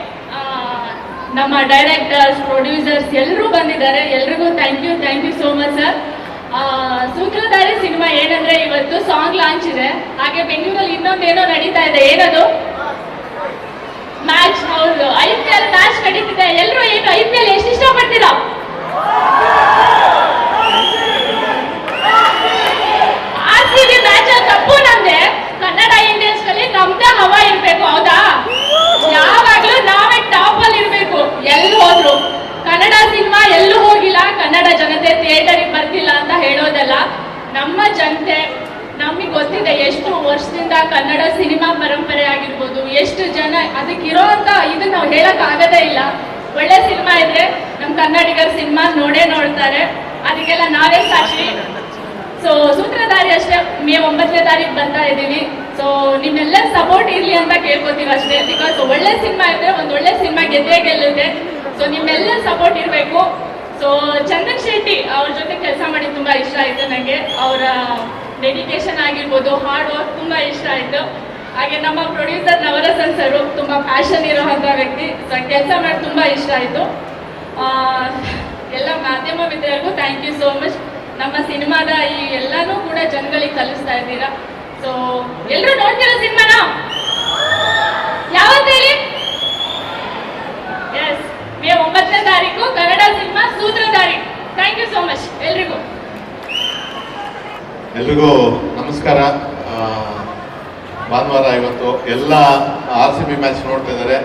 ನಮ್ಮ ಡೈರೆಕ್ಟರ್ಸ್ ಪ್ರೊಡ್ಯೂಸರ್ಸ್ ಎಲ್ಲರೂ ಬಂದಿದ್ದಾರೆ. ಎಲ್ರಿಗೂ thank you thank you so much sir Sutradhari cinema ಏನಂದ್ರೆ ಇವತ್ತು ಸಾಂಗ್ ಲಾಂಚ್ ಇದೆ. ಹಾಗೆ ಬೆಂಗಳೂರಲ್ಲಿ ಇನ್ನೊಂದೇನೋ ನಡೀತಾ ಇದೆ. ಏನದು? ಮ್ಯಾಚ್ ಹೌದು. ಐ ಪಿ ಎಲ್ ಮ್ಯಾಚ್ ನಡೀತಿದೆ. ಎಲ್ಲರೂ ಏನು ಐ ಪಿ ಎಲ್ ಎಷ್ಟು ಇಷ್ಟಪಡ್ತೀರಾ? ಆರ್ ಸಿ ಬಿ ಮ್ಯಾಚ್ ತಪ್ಪು ನಮ್ದೆ ಕನ್ನಡ ಇಂಡಿಯನ್ಸ್ನಲ್ಲಿ ನಮ್ದೇ ಹವಾ ಇರ್ಬೇಕು, ಹೌದಾ? ಯಾವಾಗ್ಲೂ ನಾವೇ ಟಾಪ್ ಅಲ್ಲಿ ಇರ್ಬೇಕು. ಎಲ್ಲಿ ಹೋದ್ರು. ಕನ್ನಡ ಸಿನಿಮಾ ಎಲ್ಲೂ ಹೋಗಿಲ್ಲ. ಕನ್ನಡ ಜನತೆ ಥಿಯೇಟರಿಗೆ ಬರ್ತಿಲ್ಲ ಅಂತ ಹೇಳೋದಲ್ಲ. ನಮ್ಮ ಜನತೆ ನಮಗೆ ಗೊತ್ತಿದೆ ಎಷ್ಟು ವರ್ಷದಿಂದ ಕನ್ನಡ ಸಿನಿಮಾ ಪರಂಪರೆ ಆಗಿರ್ಬೋದು, ಎಷ್ಟು ಜನ ಅದಕ್ಕಿರೋಂಥ ಇದು ನಾವು ಹೇಳಕ್ ಆಗದೇ ಇಲ್ಲ. ಒಳ್ಳೆ ಸಿನಿಮಾ ಇದ್ರೆ ನಮ್ಮ ಕನ್ನಡಿಗರ ಸಿನಿಮಾ ನೋಡೇ ನೋಡ್ತಾರೆ. ಅದಕ್ಕೆಲ್ಲ ನಾವೇ ಸಾಕ್ಷಿ. ಸೊ ಸೂತ್ರಧಾರಿ ಅಷ್ಟೇ, ಮೇ ಒಂಬತ್ತನೇ ತಾರೀಕು ಬರ್ತಾ ಇದ್ದೀವಿ. ಸೊ ನಿಮ್ಮೆಲ್ಲ ಸಪೋರ್ಟ್ ಇರ್ಲಿ ಅಂತ ಕೇಳ್ಕೊತೀವಿ ಅಷ್ಟೇ. ಬಿಕಾಸ್ ಒಳ್ಳೆ ಸಿನಿಮಾ ಇದ್ರೆ ಒಂದು ಒಳ್ಳೆ ಸಿನಿಮಾ ಗೆದ್ದೇ ಗೆಲ್ಲುತ್ತೆ. ಸೊ ನಿಮ್ಮೆಲ್ಲ ಸಪೋರ್ಟ್ ಇರಬೇಕು. ಸೊ ಚಂದನ್ ಶೆಟ್ಟಿ ಅವ್ರ ಜೊತೆ ಕೆಲಸ ಮಾಡಿ ತುಂಬಾ ಇಷ್ಟ ಆಯ್ತು ನನಗೆ ಅವರ ಡೆಡಿಕೇಶನ್ ಆಗಿರ್ಬೋದು ಹಾರ್ಡ್ ವರ್ಕ್ ತುಂಬ ಇಷ್ಟ ಆಯಿತು. ಹಾಗೆ ನಮ್ಮ ಪ್ರೊಡ್ಯೂಸರ್ ನವರಸನ್ ಸರ್ ತುಂಬ ಪ್ಯಾಷನ್ ಇರೋವಂಥ ವ್ಯಕ್ತಿ. ಕೆಲಸ ಮಾಡಿ ತುಂಬ ಇಷ್ಟ ಆಯಿತು. ಎಲ್ಲ ಮಾಧ್ಯಮ ವಿದ್ಯಾರ್ಥಿಗೂ ಥ್ಯಾಂಕ್ ಯು ಸೋ ಮಚ್ ನಮ್ಮ ಸಿನಿಮಾದ ಈ ಎಲ್ಲನೂ ಕೂಡ ಜನಗಳಿಗೆ ಕಲಿಸ್ತಾ ಇದ್ದೀರಾ. ಸೊ ಎಲ್ಲರೂ ನೋಡ್ತೀರಾ ಸಿನಿಮಾನ? ಯಾವತ್ತು ಎಸ್ ಮೇ ಒಂಬತ್ತನೇ ತಾರೀಕು Kannada cinema Sutradhari thank you so much ಎಲ್ರಿಗೂ. ಎಲ್ರಿಗೂ ನಮಸ್ಕಾರ. ಭಾನುವಾರ ಇವತ್ತು ಎಲ್ಲ ಆರ್ ಸಿ ಬಿ ಮ್ಯಾಚ್ ನೋಡ್ತಾ ಇದ್ದಾರೆ.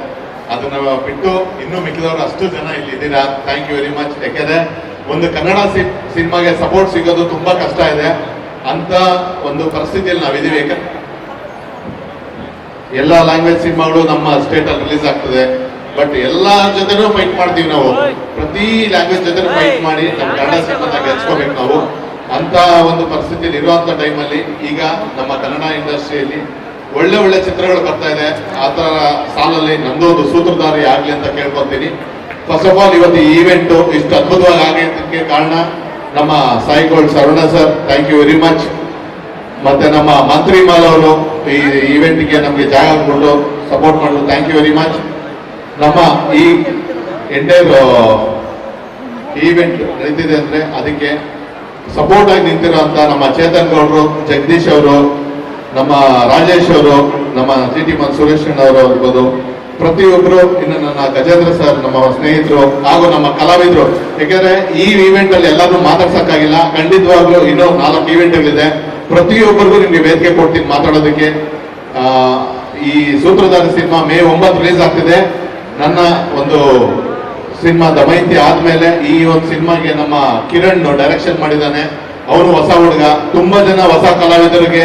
ಅದನ್ನ ಬಿಟ್ಟು ಇನ್ನೂ ಮಿಕ್ಕಿದವರು ಅಷ್ಟು ಜನ ಇಲ್ಲಿ ಇದ್ದೀರಾ? ಥ್ಯಾಂಕ್ ಯು ವೆರಿ ಮಚ್ ಯಾಕೆಂದ್ರೆ ಒಂದು ಕನ್ನಡ ಸಿನಿಮಾಗೆ ಸಪೋರ್ಟ್ ಸಿಗೋದು ತುಂಬಾ ಕಷ್ಟ ಇದೆ. ಅಂತ ಒಂದು ಪರಿಸ್ಥಿತಿಯಲ್ಲಿ ನಾವಿದ್ದೀವಿ ಎಲ್ಲ ಲ್ಯಾಂಗ್ವೇಜ್ ಸಿನಿಮಾಗಳು ನಮ್ಮ ಸ್ಟೇಟ್ ಅಲ್ಲಿ ರಿಲೀಸ್ ಆಗ್ತದೆ. ಬಟ್ ಎಲ್ಲ ಜೊತೆನೂ ಫೈಟ್ ಮಾಡ್ತೀವಿ ನಾವು. ಪ್ರತಿ ಲ್ಯಾಂಗ್ವೇಜ್ ಜೊತೆ ಫೈಟ್ ಮಾಡಿ ನಮ್ಮ ಕನ್ನಡ ಸಿನಿಮಾ ಹೆಚ್ಕೋಬೇಕು ನಾವು. ಅಂತ ಒಂದು ಪರಿಸ್ಥಿತಿಯಲ್ಲಿ ಇರುವಂತ ಟೈಮಲ್ಲಿ ಈಗ ನಮ್ಮ ಕನ್ನಡ ಇಂಡಸ್ಟ್ರಿಯಲ್ಲಿ ಒಳ್ಳೆ ಒಳ್ಳೆ ಚಿತ್ರಗಳು ಬರ್ತಾ ಇದೆ. ಆ ತರ ಸಾಲಲ್ಲಿ ನಂದೊಂದು ಸೂತ್ರಧಾರಿ ಆಗ್ಲಿ ಅಂತ ಕೇಳ್ಕೊತೀನಿ. ಫಸ್ಟ್ ಆಫ್ ಆಲ್ ಇವತ್ತು ಈ ಈವೆಂಟ್ ಇಷ್ಟು ಅದ್ಭುತವಾಗಿ ಆಗಿದ್ದಕ್ಕೆ ಕಾರಣ ನಮ್ಮ ಸಾಯಿಗೋಳ್ Sharan sir thank you very much ಮತ್ತೆ ನಮ್ಮ ಮಂತ್ರಿ ಮಾಲ್ ಅವರು ಈ ಈವೆಂಟ್ಗೆ ನಮಗೆ ಜಾಗ ಕೊಟ್ಟು ಸಪೋರ್ಟ್ ಮಾಡಲು ಥ್ಯಾಂಕ್ ಯು ವೆರಿ ಮಚ್ ನಮ್ಮ ಈ ಎಂಟೈರ್ ಈವೆಂಟ್ ನಡೀತಿದೆ ಅಂದ್ರೆ ಅದಕ್ಕೆ ಸಪೋರ್ಟ್ ಆಗಿ ನಿಂತಿರುವಂತ ನಮ್ಮ ಚೇತನ್ ಗೌಡರು, ಜಗದೀಶ್ ಅವರು, ನಮ್ಮ ರಾಜೇಶ್ ಅವರು, ನಮ್ಮ ಜಿ ಟಿ ಮನ್ ಸುರೇಶ್ ಅವರು ಇರ್ಬೋದು ಪ್ರತಿಯೊಬ್ಬರು ಇನ್ನು ನನ್ನ ಗಜೇಂದ್ರ ಸರ್, ನಮ್ಮ ಸ್ನೇಹಿತರು ಹಾಗೂ ನಮ್ಮ ಕಲಾವಿದರು. ಯಾಕೆಂದ್ರೆ ಈ ಈವೆಂಟ್ ಅಲ್ಲಿ ಎಲ್ಲಾರು ಮಾತಾಡ್ಸಕ್ಕಾಗಿಲ್ಲ. ಖಂಡಿತವಾಗ್ಲೂ ಇನ್ನೂ ನಾಲ್ಕು ಈವೆಂಟ್ಗಳಿದೆ ಪ್ರತಿಯೊಬ್ಬರಿಗೂ ನಿಮಗೆ ವೇದಿಕೆ ಕೊಡ್ತೀನಿ ಮಾತಾಡೋದಕ್ಕೆ. ಈ ಸೂತ್ರಧಾರ ಸಿನಿಮಾ ಮೇ ಒಂಬತ್ತು ರಿಲೀಸ್ ಆಗ್ತಿದೆ. ನನ್ನ ಒಂದು ಸಿನಿಮಾ ದಮಯಂತಿ ಆದ್ಮೇಲೆ ಈ ಒಂದು ಸಿನಿಮಾಗೆ ನಮ್ಮ ಕಿರಣ್ ಡೈರೆಕ್ಷನ್ ಮಾಡಿದ್ದಾನೆ. ಅವನು ಹೊಸ ಹುಡುಗ. ತುಂಬಾ ಜನ ಹೊಸ ಕಲಾವಿದರಿಗೆ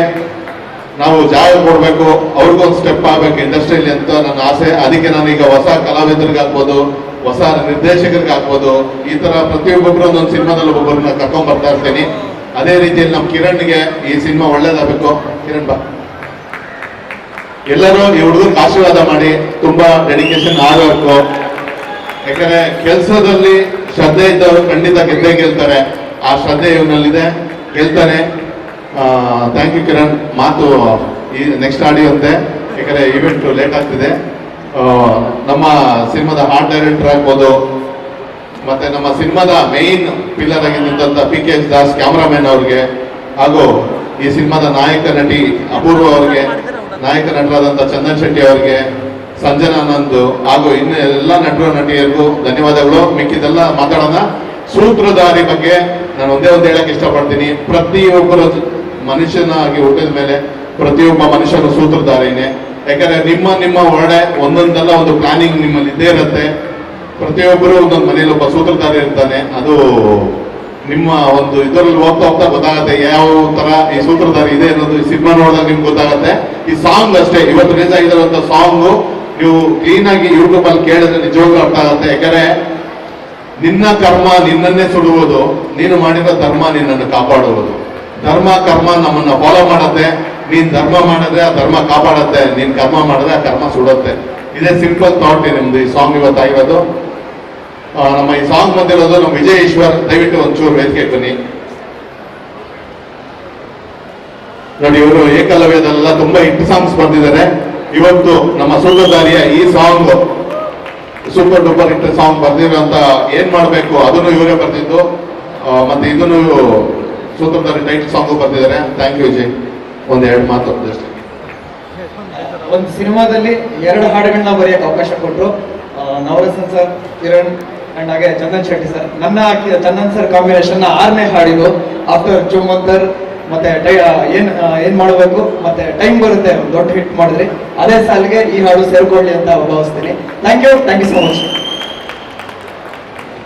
ನಾವು ಜಾಗ ಕೊಡ್ಬೇಕು. ಅವ್ರಿಗೊಂದು ಸ್ಟೆಪ್ ಆಗ್ಬೇಕು ಇಂಡಸ್ಟ್ರಿಯಲ್ಲಿ ಅಂತ ನನ್ನ ಆಸೆ. ಅದಕ್ಕೆ ನಾನು ಈಗ ಹೊಸ ಕಲಾವಿದರಿಗೆ ಆಗ್ಬೋದು ಹೊಸ ನಿರ್ದೇಶಕರಿಗೆ ಆಗ್ಬೋದು ಈ ತರ ಪ್ರತಿಯೊಬ್ಬೊಬ್ರು ಒಂದೊಂದು ಸಿನಿಮಾದಲ್ಲಿ ಒಬ್ಬೊಬ್ಬರನ್ನ ಕರ್ಕೊಂಡ್ ಬರ್ತಾ ಇರ್ತೀನಿ. ಅದೇ ರೀತಿಯಲ್ಲಿ ನಮ್ಮ ಕಿರಣ್ಗೆ ಈ ಸಿನಿಮಾ ಒಳ್ಳೇದಾಗಬೇಕು. ಕಿರಣ್ ಬಾ. ಎಲ್ಲರೂ ಈ ಹುಡುಗರಿಗೆ ಆಶೀರ್ವಾದ ಮಾಡಿ. ತುಂಬಾ ಡೆಡಿಕೇಶನ್ ಆಗಬೇಕು ಯಾಕಂದ್ರೆ ಕೆಲಸದಲ್ಲಿ ಶ್ರದ್ಧೆ ಇದ್ದವರು ಖಂಡಿತ ಗೆದ್ದೆ ಗೆಲ್ತಾರೆ. ಆ ಶ್ರದ್ಧೆ ಇವನಲ್ಲಿದೆ ಗೆಲ್ತಾನೆ ಥ್ಯಾಂಕ್ ಯು ಕಿರಣ್. ಮಾತು ಈ ನೆಕ್ಸ್ಟ್ ಆಡಿಯೋ ಅಂತೆ. ಯಾಕಂದ್ರೆ ಇವೆಂಟ್ ಲೇಟ್ ಆಗ್ತಿದೆ. ನಮ್ಮ ಸಿನಿಮಾದ ಹಾರ್ಟ್ ಡೈರೆಕ್ಟರ್ ಆಗ್ಬೋದು. ಮತ್ತೆ ನಮ್ಮ ಸಿನಿಮಾದ ಮೇನ್ ಪಿಲ್ಲರ್ ಆಗಿ ನಿಂತ P K S Das cameraman ಅವ್ರಿಗೆ. ಹಾಗೂ ಈ ಸಿನಿಮಾದ ನಾಯಕ ನಟಿ ಅಪೂರ್ವ ಅವ್ರಿಗೆ, ನಾಯಕ ನಟರಾದಂಥ ಚಂದನ್ ಶೆಟ್ಟಿ ಅವರಿಗೆ ಸಂಜನಾನಂದ್ ಹಾಗೂ ಇನ್ನು ಎಲ್ಲ ನಟರು, ನಟಿಯರಿಗೂ ಧನ್ಯವಾದಗಳು. ಮಿಕ್ಕಿದೆಲ್ಲ ಮಾತಾಡೋಣ. ಸೂತ್ರಧಾರಿ ಬಗ್ಗೆ ನಾನು ಒಂದೇ ಒಂದು ಹೇಳಕ್ ಇಷ್ಟಪಡ್ತೀನಿ. ಪ್ರತಿಯೊಬ್ಬರ ಮನುಷ್ಯನಾಗಿ ಹುಟ್ಟಿದ ಮೇಲೆ ಪ್ರತಿಯೊಬ್ಬ ಮನುಷ್ಯನ ಸೂತ್ರಧಾರಿನೇ. ಯಾಕಂದ್ರೆ ನಿಮ್ಮ ನಿಮ್ಮ ಒಳ್ಳೆ ಒಂದೊಂದಲ್ಲ ಒಂದು ಪ್ಲಾನಿಂಗ್ ನಿಮ್ಮಲ್ಲಿ ಇದ್ದೇ ಇರುತ್ತೆ. ಪ್ರತಿಯೊಬ್ಬರು ಒಂದೊಂದು ಮನೆಯಲ್ಲಿ ಒಬ್ಬ ಸೂತ್ರಧಾರಿ ಇರ್ತಾನೆ. ಅದು ನಿಮ್ಮ ಒಂದು ಇದರಲ್ಲಿ ಹೋಗ್ತಾ ಹೋಗ್ತಾ ಗೊತ್ತಾಗುತ್ತೆ ಯಾವ ತರ ಈ ಸೂತ್ರಧಾರಿ ಇದೆ ಅನ್ನೋದು ಈ ಸಿನಿಮಾ ನೋಡಿದಾಗ ನಿಮ್ಗೆ ಗೊತ್ತಾಗುತ್ತೆ. ಈ ಸಾಂಗ್ ಅಷ್ಟೇ. ಇವತ್ತು ರಿಲೀಸ್ ಆಗಿರುವಂತ ಸಾಂಗ್ ನೀವು ಕ್ಲೀನ್ ಆಗಿ ಯೂಟ್ಯೂಬ್ ಅಲ್ಲಿ ಕೇಳಿದ್ರೆ ನಿಜವಾಗ್ಲೂ ಅರ್ಥ ಆಗುತ್ತೆ. ಯಾಕಂದ್ರೆ ನಿನ್ನ ಕರ್ಮ ನಿನ್ನನ್ನೇ ಸುಡುವುದು, ನೀನು ಮಾಡಿದ ಧರ್ಮ ನಿನ್ನನ್ನು ಕಾಪಾಡುವುದು. ಧರ್ಮ, ಕರ್ಮ ನಮ್ಮನ್ನ ಫಾಲೋ ಮಾಡುತ್ತೆ. ನೀನ್ ಧರ್ಮ ಮಾಡಿದ್ರೆ ಆ ಧರ್ಮ ಕಾಪಾಡತ್ತೆ. ನೀನ್ ಕರ್ಮ ಮಾಡಿದ್ರೆ ಆ ಕರ್ಮ ಸುಡುತ್ತೆ. ಇದೇ ಸಿಂಪಲ್ ಥಾಟ್ ನಿಮ್ದು ಈ ಸಾಂಗ್ ಇವತ್ತಾಗಿರೋದು ನಮ್ಮ ಈ ಸಾಂಗ್ ಬಂದಿರೋದು ನಮ್ಮ ವಿಜಯ ಈಶ್ವರ್ ದಯವಿಟ್ಟು ಒಂಚೂರು ವೇದಿಕೆ ಬನ್ನಿ ನೋಡಿ ಇವರು ಏಕಲವ್ಯದಲ್ಲ ತುಂಬಾ ಹಿಟ್ ಸಾಂಗ್ಸ್ ಬಂದಿದ್ದಾರೆ. ಇವತ್ತು ನಮ್ಮ ಸೂತ್ರಧಾರಿಯ ಈ song super duper hit song ಬರ್ದಿರೋಂತ ಏನ್ ಮಾಡ್ಬೇಕು ಅದನ್ನು ಇವರೇ ಬರ್ತಿದ್ದು ಮತ್ತೆ ಇದನ್ನು ಸೂತ್ರಧಾರಿ ಟೈಟಲ್ ಸಾಂಗ್ ಬರ್ತಿದ್ದಾರೆ ಥ್ಯಾಂಕ್ ಯು ವಿಜಯ್. ಒಂದ್ ಎರಡು ಮಾತು ಒಂದು ಸಿನಿಮಾದಲ್ಲಿ ಎರಡು ಹಾಡುಗಳನ್ನ ಬರೆಯಕ್ಕೆ ಅವಕಾಶ ಕೊಟ್ಟರು ನವರಸನ್ ಸರ್, ಕಿರಣ್ ಅಂಡ್ ಹಾಗೆ ಚಂದನ್ ಶೆಟ್ಟಿ ಸರ್. ನನ್ನ ಚಂದನ್ ಸರ್ ಕಾಂಬಿನೇಷನ್ ಆರನೇ ಹಾಡಿದು ಆಫ್ಟರ್ ಚುಮ್ಮಂತರ್ ಮತ್ತೆ ಏನ್ ಏನ್ ಮಾಡಬೇಕು? ಮತ್ತೆ ಟೈಮ್ ಬರುತ್ತೆ ಒಂದು ದೊಡ್ಡ ಹಿಟ್ ಮಾಡಿದ್ರಿ ಅದೇ ಸಾಲಿಗೆ ಈ ಹಾಡು ಸೇರ್ಕೊಳ್ಳಿ ಅಂತ ಭಾವಿಸ್ತೀನಿ. Thank you thank you so much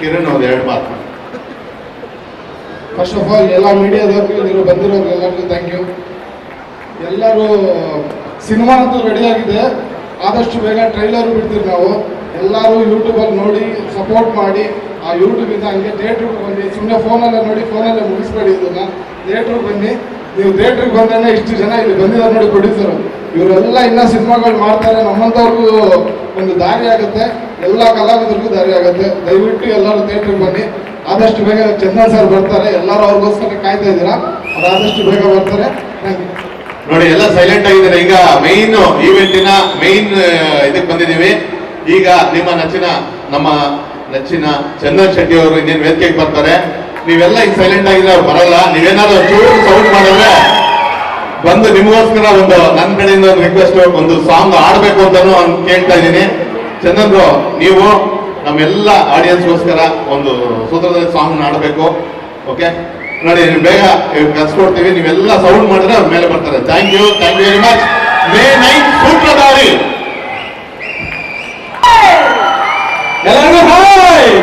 Kiran ಅವ್ರು ಎರಡು ಮಾತು ಫಸ್ಟ್ ಆಫ್ ಆಲ್ ಎಲ್ಲ ಮೀಡಿಯಾದವ್ರಿಗೂ ನೀವು ಬಂದಿರೋರು ಎಲ್ಲರಿಗೂ ಥ್ಯಾಂಕ್ ಯು ಎಲ್ಲರೂ ಸಿನಿಮಾ ಅಂತೂ ರೆಡಿ ಆಗಿದೆ. ಆದಷ್ಟು ಬೇಗ ಟ್ರೈಲರು ಬಿಡ್ತೀವಿ ನಾವು. ಎಲ್ಲರೂ ಯೂಟ್ಯೂಬಲ್ಲಿ ನೋಡಿ ಸಪೋರ್ಟ್ ಮಾಡಿ. ಆ ಯೂಟ್ಯೂಬಿಂದ ಹಂಗೆ ಥಿಯೇಟ್ರಿಗೆ ಬನ್ನಿ. ಸುಮ್ಮನೆ ಫೋನಲ್ಲೇ ನೋಡಿ ಫೋನಲ್ಲೇ ಮುಗಿಸ್ಬೇಡಿ ಇದನ್ನ ಥಿಯೇಟ್ರಿಗೆ ಬನ್ನಿ. ನೀವು ಥಿಯೇಟ್ರಿಗೆ ಬಂದ್ರೆ ಇಷ್ಟು ಜನ ಇಲ್ಲಿ ಬಂದಿದ್ದಾರೆ ನೋಡಿ ಪ್ರೊಡ್ಯೂಸರು ಇವರೆಲ್ಲ ಇನ್ನೂ ಸಿನಿಮಾಗಳು ಮಾಡ್ತಾರೆ ನಮ್ಮಂಥವ್ರಿಗೂ ಒಂದು ದಾರಿ ಆಗುತ್ತೆ. ಎಲ್ಲ ಕಲಾವಿದರಿಗೂ ದಾರಿ ಆಗುತ್ತೆ. ದಯವಿಟ್ಟು ಎಲ್ಲರೂ ಥಿಯೇಟ್ರಿಗೆ ಬನ್ನಿ. ಆದಷ್ಟು ಬೇಗ ಚಂದನ್ ಸರ್ ಬರ್ತಾರೆ. ಎಲ್ಲರೂ ಅವ್ರಿಗೋಸ್ಕರ ಕಾಯ್ತಾ ಇದ್ದೀರಾ? ಅದಾದಷ್ಟು ಬೇಗ ಬರ್ತಾರೆ. ನೋಡಿ, ಎಲ್ಲ ಸೈಲೆಂಟ್ ಆಗಿದ್ದಾರೆ. ಈಗ ಮೈನ್ ಈವೆಂಟಿನ ಮೈನ್ ಇದಕ್ಕೆ ಬಂದಿದ್ದೀವಿ. ಈಗ ನಿಮ್ಮ ನಚಿನ ನಮ್ಮ ನೆಚ್ಚಿನ ಚಂದನ್ ಶೆಟ್ಟಿ ಅವರು ಇನ್ನೇನು ವೇದಿಕೆಗೆ ಬರ್ತಾರೆ. ನೀವೆಲ್ಲ ಈಗ ಸೈಲೆಂಟ್ ಆಗಿದ್ರೆ ಅವ್ರು ಬರಲ್ಲ. ನೀವೇನಾದ್ರು ಚೂರು ಸೌಂಡ್ ಮಾಡಿದ್ರೆ ಬಂದು ನಿಮಗೋಸ್ಕರ ಒಂದು ನನ್ನ ಕಡೆಯಿಂದ ಒಂದು ರಿಕ್ವೆಸ್ಟ್ ಒಂದು ಸಾಂಗ್ ಆಡಬೇಕು ಅಂತಾನು ಕೇಳ್ತಾ ಇದ್ದೀನಿ. ಚಂದನ್ ನೀವು ನಮ್ಮೆಲ್ಲ ಆಡಿಯನ್ಸ್ಗೋಸ್ಕರ ಒಂದು ಸೂತ್ರದಲ್ಲಿ ಸಾಂಗ್ ಆಡಬೇಕು ಓಕೆ ನೋಡಿ ಬೇಗ ಕಲ್ಸ್ಕೊಡ್ತೀವಿ ನೀವೆಲ್ಲ ಸೌಂಡ್ ಮಾಡಿದ್ರೆ ಅವ್ರ ಮೇಲೆ ಬರ್ತಾರೆ. Thank you thank you very much May nine Sutradhari. ಎಲ್ಲರಿಗೂ ಹಾಯ್!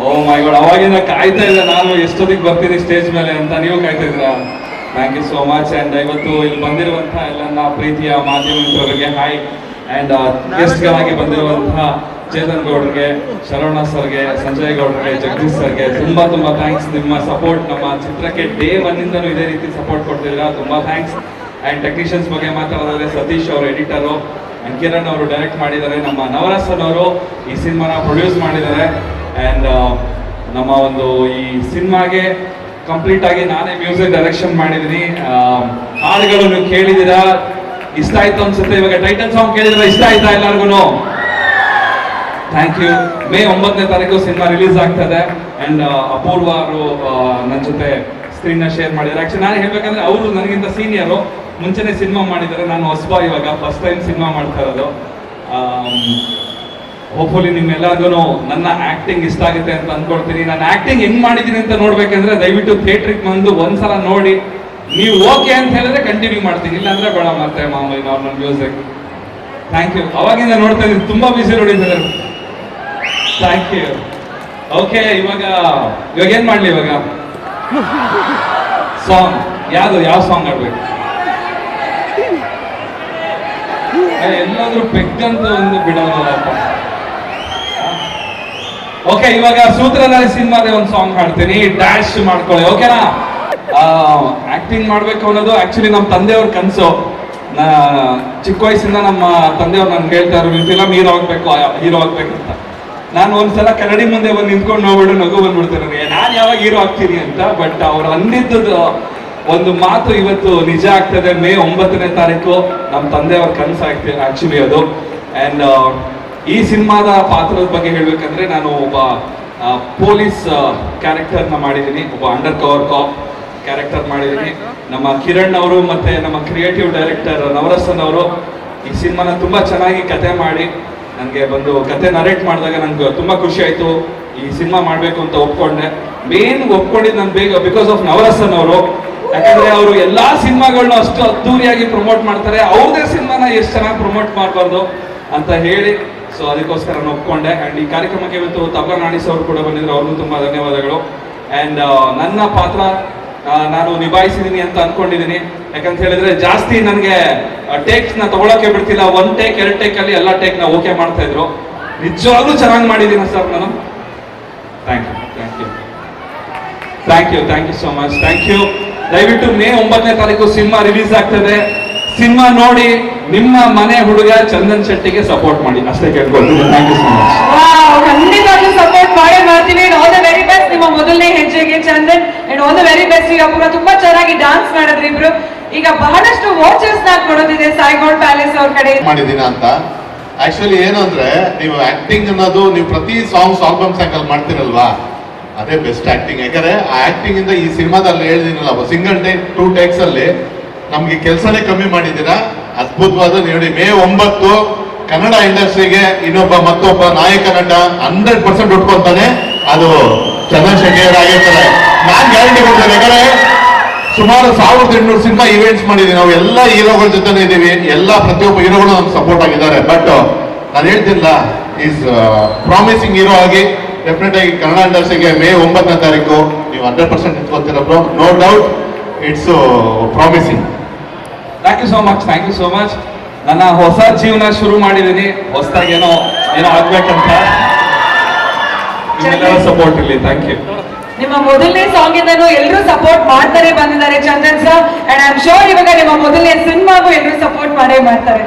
ಓ ಮೈ ಗಾಡ್, ಅವಾಗಿಂದ ಕಾಯ್ತಾ ಇಲ್ಲ ನಾನು, ಎಷ್ಟೊತ್ತಿಗೆ ಬರ್ತೀನಿ ಸ್ಟೇಜ್ ಮೇಲೆ ಅಂತ. ನೀವು ಕಾಯ್ತಾ ಇದ್ರ thank you so much and ಇವತ್ತು ಇಲ್ಲಿ ಬಂದಿರುವಂತಹ ಎಲ್ಲ ಪ್ರೀತಿಯ ಮಾಧ್ಯಮ ಮಿತ್ರರಿಗೆ ಹಾಯ್ ಅಂಡ್ ಗೆಸ್ಟ್ಗಳಾಗಿ ಬಂದಿರುವಂತಹ ಚೇತನ್ ಗೌಡ್ರಿಗೆ, ಶರವಣ ಸರ್ಗೆ, ಸಂಜಯ್ ಗೌಡ್ರಿಗೆ, ಜಗದೀಶ್ ಸರ್ಗೆ ತುಂಬಾ ತುಂಬಾ ಥ್ಯಾಂಕ್ಸ್ ನಿಮ್ಮ ಸಪೋರ್ಟ್ ನಮ್ಮ ಚಿತ್ರಕ್ಕೆ ಡೇ ಒನ್ನಿಂದನೂ ಇದೇ ರೀತಿ ಸಪೋರ್ಟ್ ಕೊಡ್ತಿದ್ದೀರಾ? ತುಂಬಾ ಥ್ಯಾಂಕ್ಸ್ ಅಂಡ್ ಟೆಕ್ನಿಷಿಯನ್ಸ್ ಬಗ್ಗೆ ಮಾತಾಡೋದಾದ್ರೆ ಸತೀಶ್ ಅವರು ಎಡಿಟರು ಕಿರಣ್ ಅವರು ಡೈರೆಕ್ಟ್ ಮಾಡಿದ್ದಾರೆ. ನಮ್ಮ ನವರಸನ್ ಅವರು ಈ ಸಿನಿಮಾನ ಪ್ರೊಡ್ಯೂಸ್ ಮಾಡಿದ್ದಾರೆ. ಅಂಡ್ ನಮ್ಮ ಒಂದು ಈ ಸಿನಿಮಾಗೆ ಕಂಪ್ಲೀಟ್ ಆಗಿ ನಾನೇ ಮ್ಯೂಸಿಕ್ ಡೈರೆಕ್ಷನ್ ಮಾಡಿದ್ದೀನಿ. ಹಾಡುಗಳು ನೀವು ಕೇಳಿದ್ದೀರಾ? ಇಷ್ಟ ಆಯ್ತು ಅನ್ಸುತ್ತೆ ಇವಾಗ ಟೈಟಲ್ ಸಾಂಗ್ ಕೇಳಿದ್ರೆ ಇಷ್ಟ ಆಯ್ತಾ ಎಲ್ಲರಿಗೂ ಥ್ಯಾಂಕ್ ಯು ಮೇ ಒಂಬತ್ತನೇ ತಾರೀಕು ಸಿನಿಮಾ ರಿಲೀಸ್ ಆಗ್ತದೆ. ಅಂಡ್ ಅಪೂರ್ವ ಅವರು ನನ್ನ ಜೊತೆ ಸ್ಕ್ರೀನ್ ಶೇರ್ ಮಾಡಿದ್ದಾರೆ. ಆಕ್ಚುಲಿ ನಾನು ಹೇಳ್ಬೇಕಂದ್ರೆ ಅವರು ನನಗಿಂತ ಸೀನಿಯರು ಮುಂಚೆನೆ ಸಿನಿಮಾ ಮಾಡಿದರೆ ನಾನು ಹೊಸಬ ಇವಾಗ ಫಸ್ಟ್ ಟೈಮ್ ಸಿನಿಮಾ ಮಾಡ್ತಾ ಇರೋದು. ಹೋಪ್ಫುಲಿ ನಿಮ್ಮೆಲ್ಲರಿಗೂ ನನ್ನ ಆಕ್ಟಿಂಗ್ ಇಷ್ಟ ಆಗುತ್ತೆ ಅಂತ ಅಂದ್ಕೊಳ್ತೀನಿ ನಾನು ಆಕ್ಟಿಂಗ್ ಹೆಂಗ್ ಮಾಡಿದ್ದೀನಿ ಅಂತ ನೋಡ್ಬೇಕಂದ್ರೆ ದಯವಿಟ್ಟು ಥಿಯೇಟ್ರಿಗೆ ಬಂದು ಒಂದ್ಸಲ ನೋಡಿ. ನೀವು ಓಕೆ ಅಂತ ಹೇಳಿದ್ರೆ ಕಂಟಿನ್ಯೂ ಮಾಡ್ತೀನಿ. ಇಲ್ಲಾಂದ್ರೆ ಬೇಡ ಮತ್ತೆ ಮಾಮೂಲಿ ನಾರ್ಮಲ್ ಮ್ಯೂಸಿಕ್ ಥ್ಯಾಂಕ್ ಯು ಅವಾಗಿಂದ ನೋಡ್ತಾ ಇದ್ದೀನಿ. ತುಂಬಾ ಬಿಸಿ ನೋಡಿದ್ದಾರೆ ಥ್ಯಾಂಕ್ ಯು ಓಕೆ ಇವಾಗ ಇವಾಗ ಏನು ಮಾಡ್ಲಿ ಇವಾಗ? ಸಾಂಗ್ ಯಾವುದು, ಯಾವ ಸಾಂಗ್ ಆಡ್ಬೇಕು ಏ, ಎಲ್ಲಾದ್ರೂ ಬೆಕ್ಕಂತ ಒಂದು ಬಿಡೋದಲ್ಲಪ್ಪ ಓಕೆ ಇವಾಗ ಸೂತ್ರಧಾರಿ ಸಿನಿಮಾದ ಒಂದು ಸಾಂಗ್ ಹಾಡ್ತೀನಿ. ಡ್ಯಾಶ್ ಮಾಡ್ಕೊಳ್ಳಿ ಓಕೆನಾ ಆಕ್ಟಿಂಗ್ ಮಾಡ್ಬೇಕು ಅನ್ನೋದು ಆಕ್ಚುಲಿ ನಮ್ಮ ತಂದೆಯವ್ರ ಕನಸು. ನಾ, ಚಿಕ್ಕ ವಯಸ್ಸಿಂದ ನಮ್ಮ ತಂದೆಯವ್ರು ನನ್ಗೆ ಹೇಳ್ತಾ ಇರೋ ಫಿಲಮ್ ಹೀರೋ ಆಗ್ಬೇಕು ಹೀರೋ ಆಗ್ಬೇಕು ಅಂತ. ನಾನು ಒಂದ್ಸಲ ಕನ್ನಡಿ ಮುಂದೆ ಬಂದು ನಿಂತ್ಕೊಂಡು ನೋಡ್ಬಿಟ್ಟು ನಗು ಬಂದ್ಬಿಡ್ತಾರೆ ನಾನು ಯಾವಾಗ ಹೀರೋ ಆಗ್ತೀನಿ ಅಂತ ಬಟ್ ಅವ್ರು ಅಂದಿದ್ದು ಒಂದು ಮಾತು ಇವತ್ತು ನಿಜ ಆಗ್ತದೆ, ಮೇ ಒಂಬತ್ತನೇ ತಾರೀಕು ನಮ್ಮ ತಂದೆಯವ್ರ ಕನಸು ಆಗ್ತದೆ ಆಕ್ಚುಲಿ ಅದು. ಅಂಡ್ ಈ ಸಿನಿಮಾದ ಪಾತ್ರದ ಬಗ್ಗೆ ಹೇಳಬೇಕಂದ್ರೆ ನಾನು ಒಬ್ಬ ಪೊಲೀಸ್ ಕ್ಯಾರೆಕ್ಟರ್ನ ಮಾಡಿದ್ದೀನಿ, ಒಬ್ಬ ಅಂಡರ್ ಕವರ್ ಕಾಪ್ ಕ್ಯಾರೆಕ್ಟರ್ ಮಾಡಿದ್ದೀನಿ. ನಮ್ಮ ಕಿರಣ್ ಅವರು ಮತ್ತೆ ನಮ್ಮ ಕ್ರಿಯೇಟಿವ್ ಡೈರೆಕ್ಟರ್ ನವರಸನ್ ಅವರು ಈ ಸಿನಿಮಾನ ತುಂಬಾ ಚೆನ್ನಾಗಿ ಕತೆ ಮಾಡಿ, ನನಗೆ ಬಂದು ಕತೆ ನರೇಟ್ ಮಾಡಿದಾಗ ನನಗೆ ತುಂಬಾ ಖುಷಿ ಆಯ್ತು. ಈ ಸಿನಿಮಾ ಮಾಡಬೇಕು ಅಂತ ಒಪ್ಕೊಂಡೆ. ಮೇನ್ ಒಪ್ಕೊಂಡಿದ್ದು ನಾನು ಬೇಗ ಬಿಕಾಸ್ ಆಫ್ ನವರಸನ್ ಅವರು. ಯಾಕಂದ್ರೆ ಅವರು ಎಲ್ಲಾ ಸಿನಿಮಾಗಳನ್ನ ಅಷ್ಟು ಅದ್ದೂರಿಯಾಗಿ ಪ್ರಮೋಟ್ ಮಾಡ್ತಾರೆ. ಅವ್ರದೇ ಸಿನಿಮಾನ ಎಷ್ಟು ಚೆನ್ನಾಗಿ ಪ್ರಮೋಟ್ ಮಾಡಬಾರ್ದು ಅಂತ ಹೇಳಿ. ಸೊ ಅದಕ್ಕೋಸ್ಕರ ನಾನು ಒಪ್ಕೊಂಡೆ. ಅಂಡ್ ಈ ಕಾರ್ಯಕ್ರಮಕ್ಕೆ ಇವತ್ತು ತಬಲಾ ನಾಣಿಸ್ ಅವರು ಕೂಡ ಬಂದಿದ್ರು. ಅವ್ರಿಗೂ ತುಂಬಾ ಧನ್ಯವಾದಗಳು. ಅಂಡ್ ನನ್ನ ಪಾತ್ರ ನಾನು ನಿಭಾಯಿಸಿದ್ದೀನಿ ಅಂತ ಅನ್ಕೊಂಡಿದೀನಿ. ಯಾಕಂತ ಹೇಳಿದ್ರೆ ಜಾಸ್ತಿ ನನಗೆ ಟೇಕ್ಸ್ನ ತಗೊಳಕ್ಕೆ ಬಿಡ್ತಿಲ್ಲ. ಒನ್ ಟೇಕ್ ಎರಡು ಟೇಕ್ ಅಲ್ಲಿ ಎಲ್ಲ ಟೇಕ್ನ ಓಕೆ ಮಾಡ್ತಾ ಇದ್ರು. ನಿಜವಾಗ್ಲೂ ಚೆನ್ನಾಗಿ ಮಾಡಿದ್ದೀನಿ ಸರ್ ನಾನು. Thank you thank you thank you thank you so much thank you ದಯವಿಟ್ಟು ಮೇ ಒಂಬತ್ತನೇ ತಾರೀಕು ಸಿನಿಮಾ ರಿಲೀಸ್ ಆಗ್ತದೆ. ಸಿನಿಮಾ ನೋಡಿ ನಿಮ್ಮ ಮನೆ ಹುಡುಗ ಚಂದನ್ ಶೆಟ್ಟಿಗೆ ಸಪೋರ್ಟ್ ಮಾಡಿ. ಅಷ್ಟೇ ಕೇಳ್ಕೊಳ್ತೀನಿ. ಥ್ಯಾಂಕ್ ಯು ಸೊ ಮಚ್ ಖಂಡಿತವಾಗ್ಲೂ ಸಪೋರ್ಟ್ ಮಾಡೇ ಮಾಡ್ತೀನಿ. ಆಲ್ ದ ವೆರಿ ಬೆಸ್ಟ್ ನಿಮ್ಮ ಮೊದಲನೇ ಹೆಜ್ಜೆಗೆ Chandan. And all the very best ಈಗ ಪೂರ ತುಂಬಾ ಚೆನ್ನಾಗಿ ಡಾನ್ಸ್ ಮಾಡಿದ್ರಿ ಇಬ್ರು. ಈಗ ಬಹಳಷ್ಟು ವಾಚಸ್ ನಾಗ್ ಕೊಡೋದಿದೆ ಸಾಯಿಗೋಲ್ಡ್ ಪ್ಯಾಲೇಸ್ ಅವ್ರ ಕಡೆ. ಮಾಡಿದೀನಿ ಅಂತ. ಆಕ್ಚುಲಿ ಏನು ಅಂದ್ರೆ ನೀವು ಆಕ್ಟಿಂಗ್ ಅನ್ನೋದು ನೀವು ಪ್ರತಿ ಸಾಂಗ್ಸ್ ಆಲ್ಬಮ್ ಸಾಂಗಲ್ ಮಾಡ್ತಿರಲ್ವಾ? ಅದೇ ಬೆಸ್ಟ್ ಆಕ್ಟಿಂಗ್ ಯಾಕಂದ್ರೆ ಆ ಆಕ್ಟಿಂಗ್ ಇಂದ ಈ ಸಿನಿಮಾದಲ್ಲಿ ಹೇಳಿದಿನಲ್ಲ ಸಿಂಗಲ್ ಡೇ ಟೂ ಟೇಕ್ಸ್ ಅಲ್ಲಿ ನಮ್ಗೆ ಕೆಲಸನೇ ಕಮ್ಮಿ ಮಾಡಿದ್ದೀರಾ? ಅದ್ಭುತವಾದ ನೋಡಿ. ಮೇ ಒಂಬತ್ತು ಕನ್ನಡ ಇಂಡಸ್ಟ್ರಿಗೆ ಇನ್ನೊಬ್ಬ ಮತ್ತೊಬ್ಬ ನಾಯಕ ನಟ ಹಂಡ್ರೆಡ್ ಪರ್ಸೆಂಟ್ ಉಟ್ಕೊಂತಾನೆ. ಅದು ಚಂದ್ರಶೇಖರ್ ಆಗಿರ್ತಾರೆ ನಾನ್ ಗ್ಯಾರಂಟಿ ಕೊಡ್ತೇನೆ, ಯಾಕಂದ್ರೆ ಸುಮಾರು ಸಾವಿರದ ಎಂಟುನೂರು ಸಿನಿಮಾ ಇವೆಂಟ್ಸ್ ಮಾಡಿದೀವಿ. ನಾವು ಎಲ್ಲ ಹೀರೋಗಳ ಜೊತೆನೇ ಇದ್ದೀವಿ. ಎಲ್ಲ ಪ್ರತಿಯೊಬ್ಬ ಹೀರೋಗಳು ನಮ್ಗೆ ಸಪೋರ್ಟ್ ಆಗಿದ್ದಾರೆ. ಬಟ್ ನಾನು ಹೇಳ್ತಿಲ್ಲ ಈಸ್ ಪ್ರಾಮಿಸಿಂಗ್ ಹೀರೋ ಆಗಿ ಡೆಫಿನೆಟ್ ಆಗಿ ಕನ್ನಡ ಇಂಡಸ್ಟ್ರಿಗೆ ಮೇ ಒಂಬತ್ತನೇ ತಾರೀಕು ನೀವು hundred percent ನಿಂತ್ಕೊತೀರ bro no doubt it's promising thank you so much thank you so much ನನ್ನ ಹೊಸ ಜೀವನ ಶುರು ಮಾಡಿದ್ದೀನಿ. ಹೊಸದಾಗಿ ಏನೋ ಏನೋ ಆಗ್ಬೇಕಂತ. ನಿಮ್ಮೆಲ್ಲರ ಸಪೋರ್ಟ್ ಇರಲಿ ಥ್ಯಾಂಕ್ ಯು ನಿಮ್ಮ ಮೊದಲನೇ ಸಾಂಗ್ ಇಂದನೂ ಎಲ್ಲರೂ ಸಪೋರ್ಟ್ ಮಾಡ್ತಾರೆ ಬಂದಿದ್ದಾರೆ Chandan sir and I am sure ಇವಾಗ ನಿಮ್ಮ ಮೊದಲನೇ ಸಿನಿಮಾಗೂ ಎಲ್ಲರೂ ಸಪೋರ್ಟ್ ಮಾಡೇ ಮಾಡ್ತಾರೆ.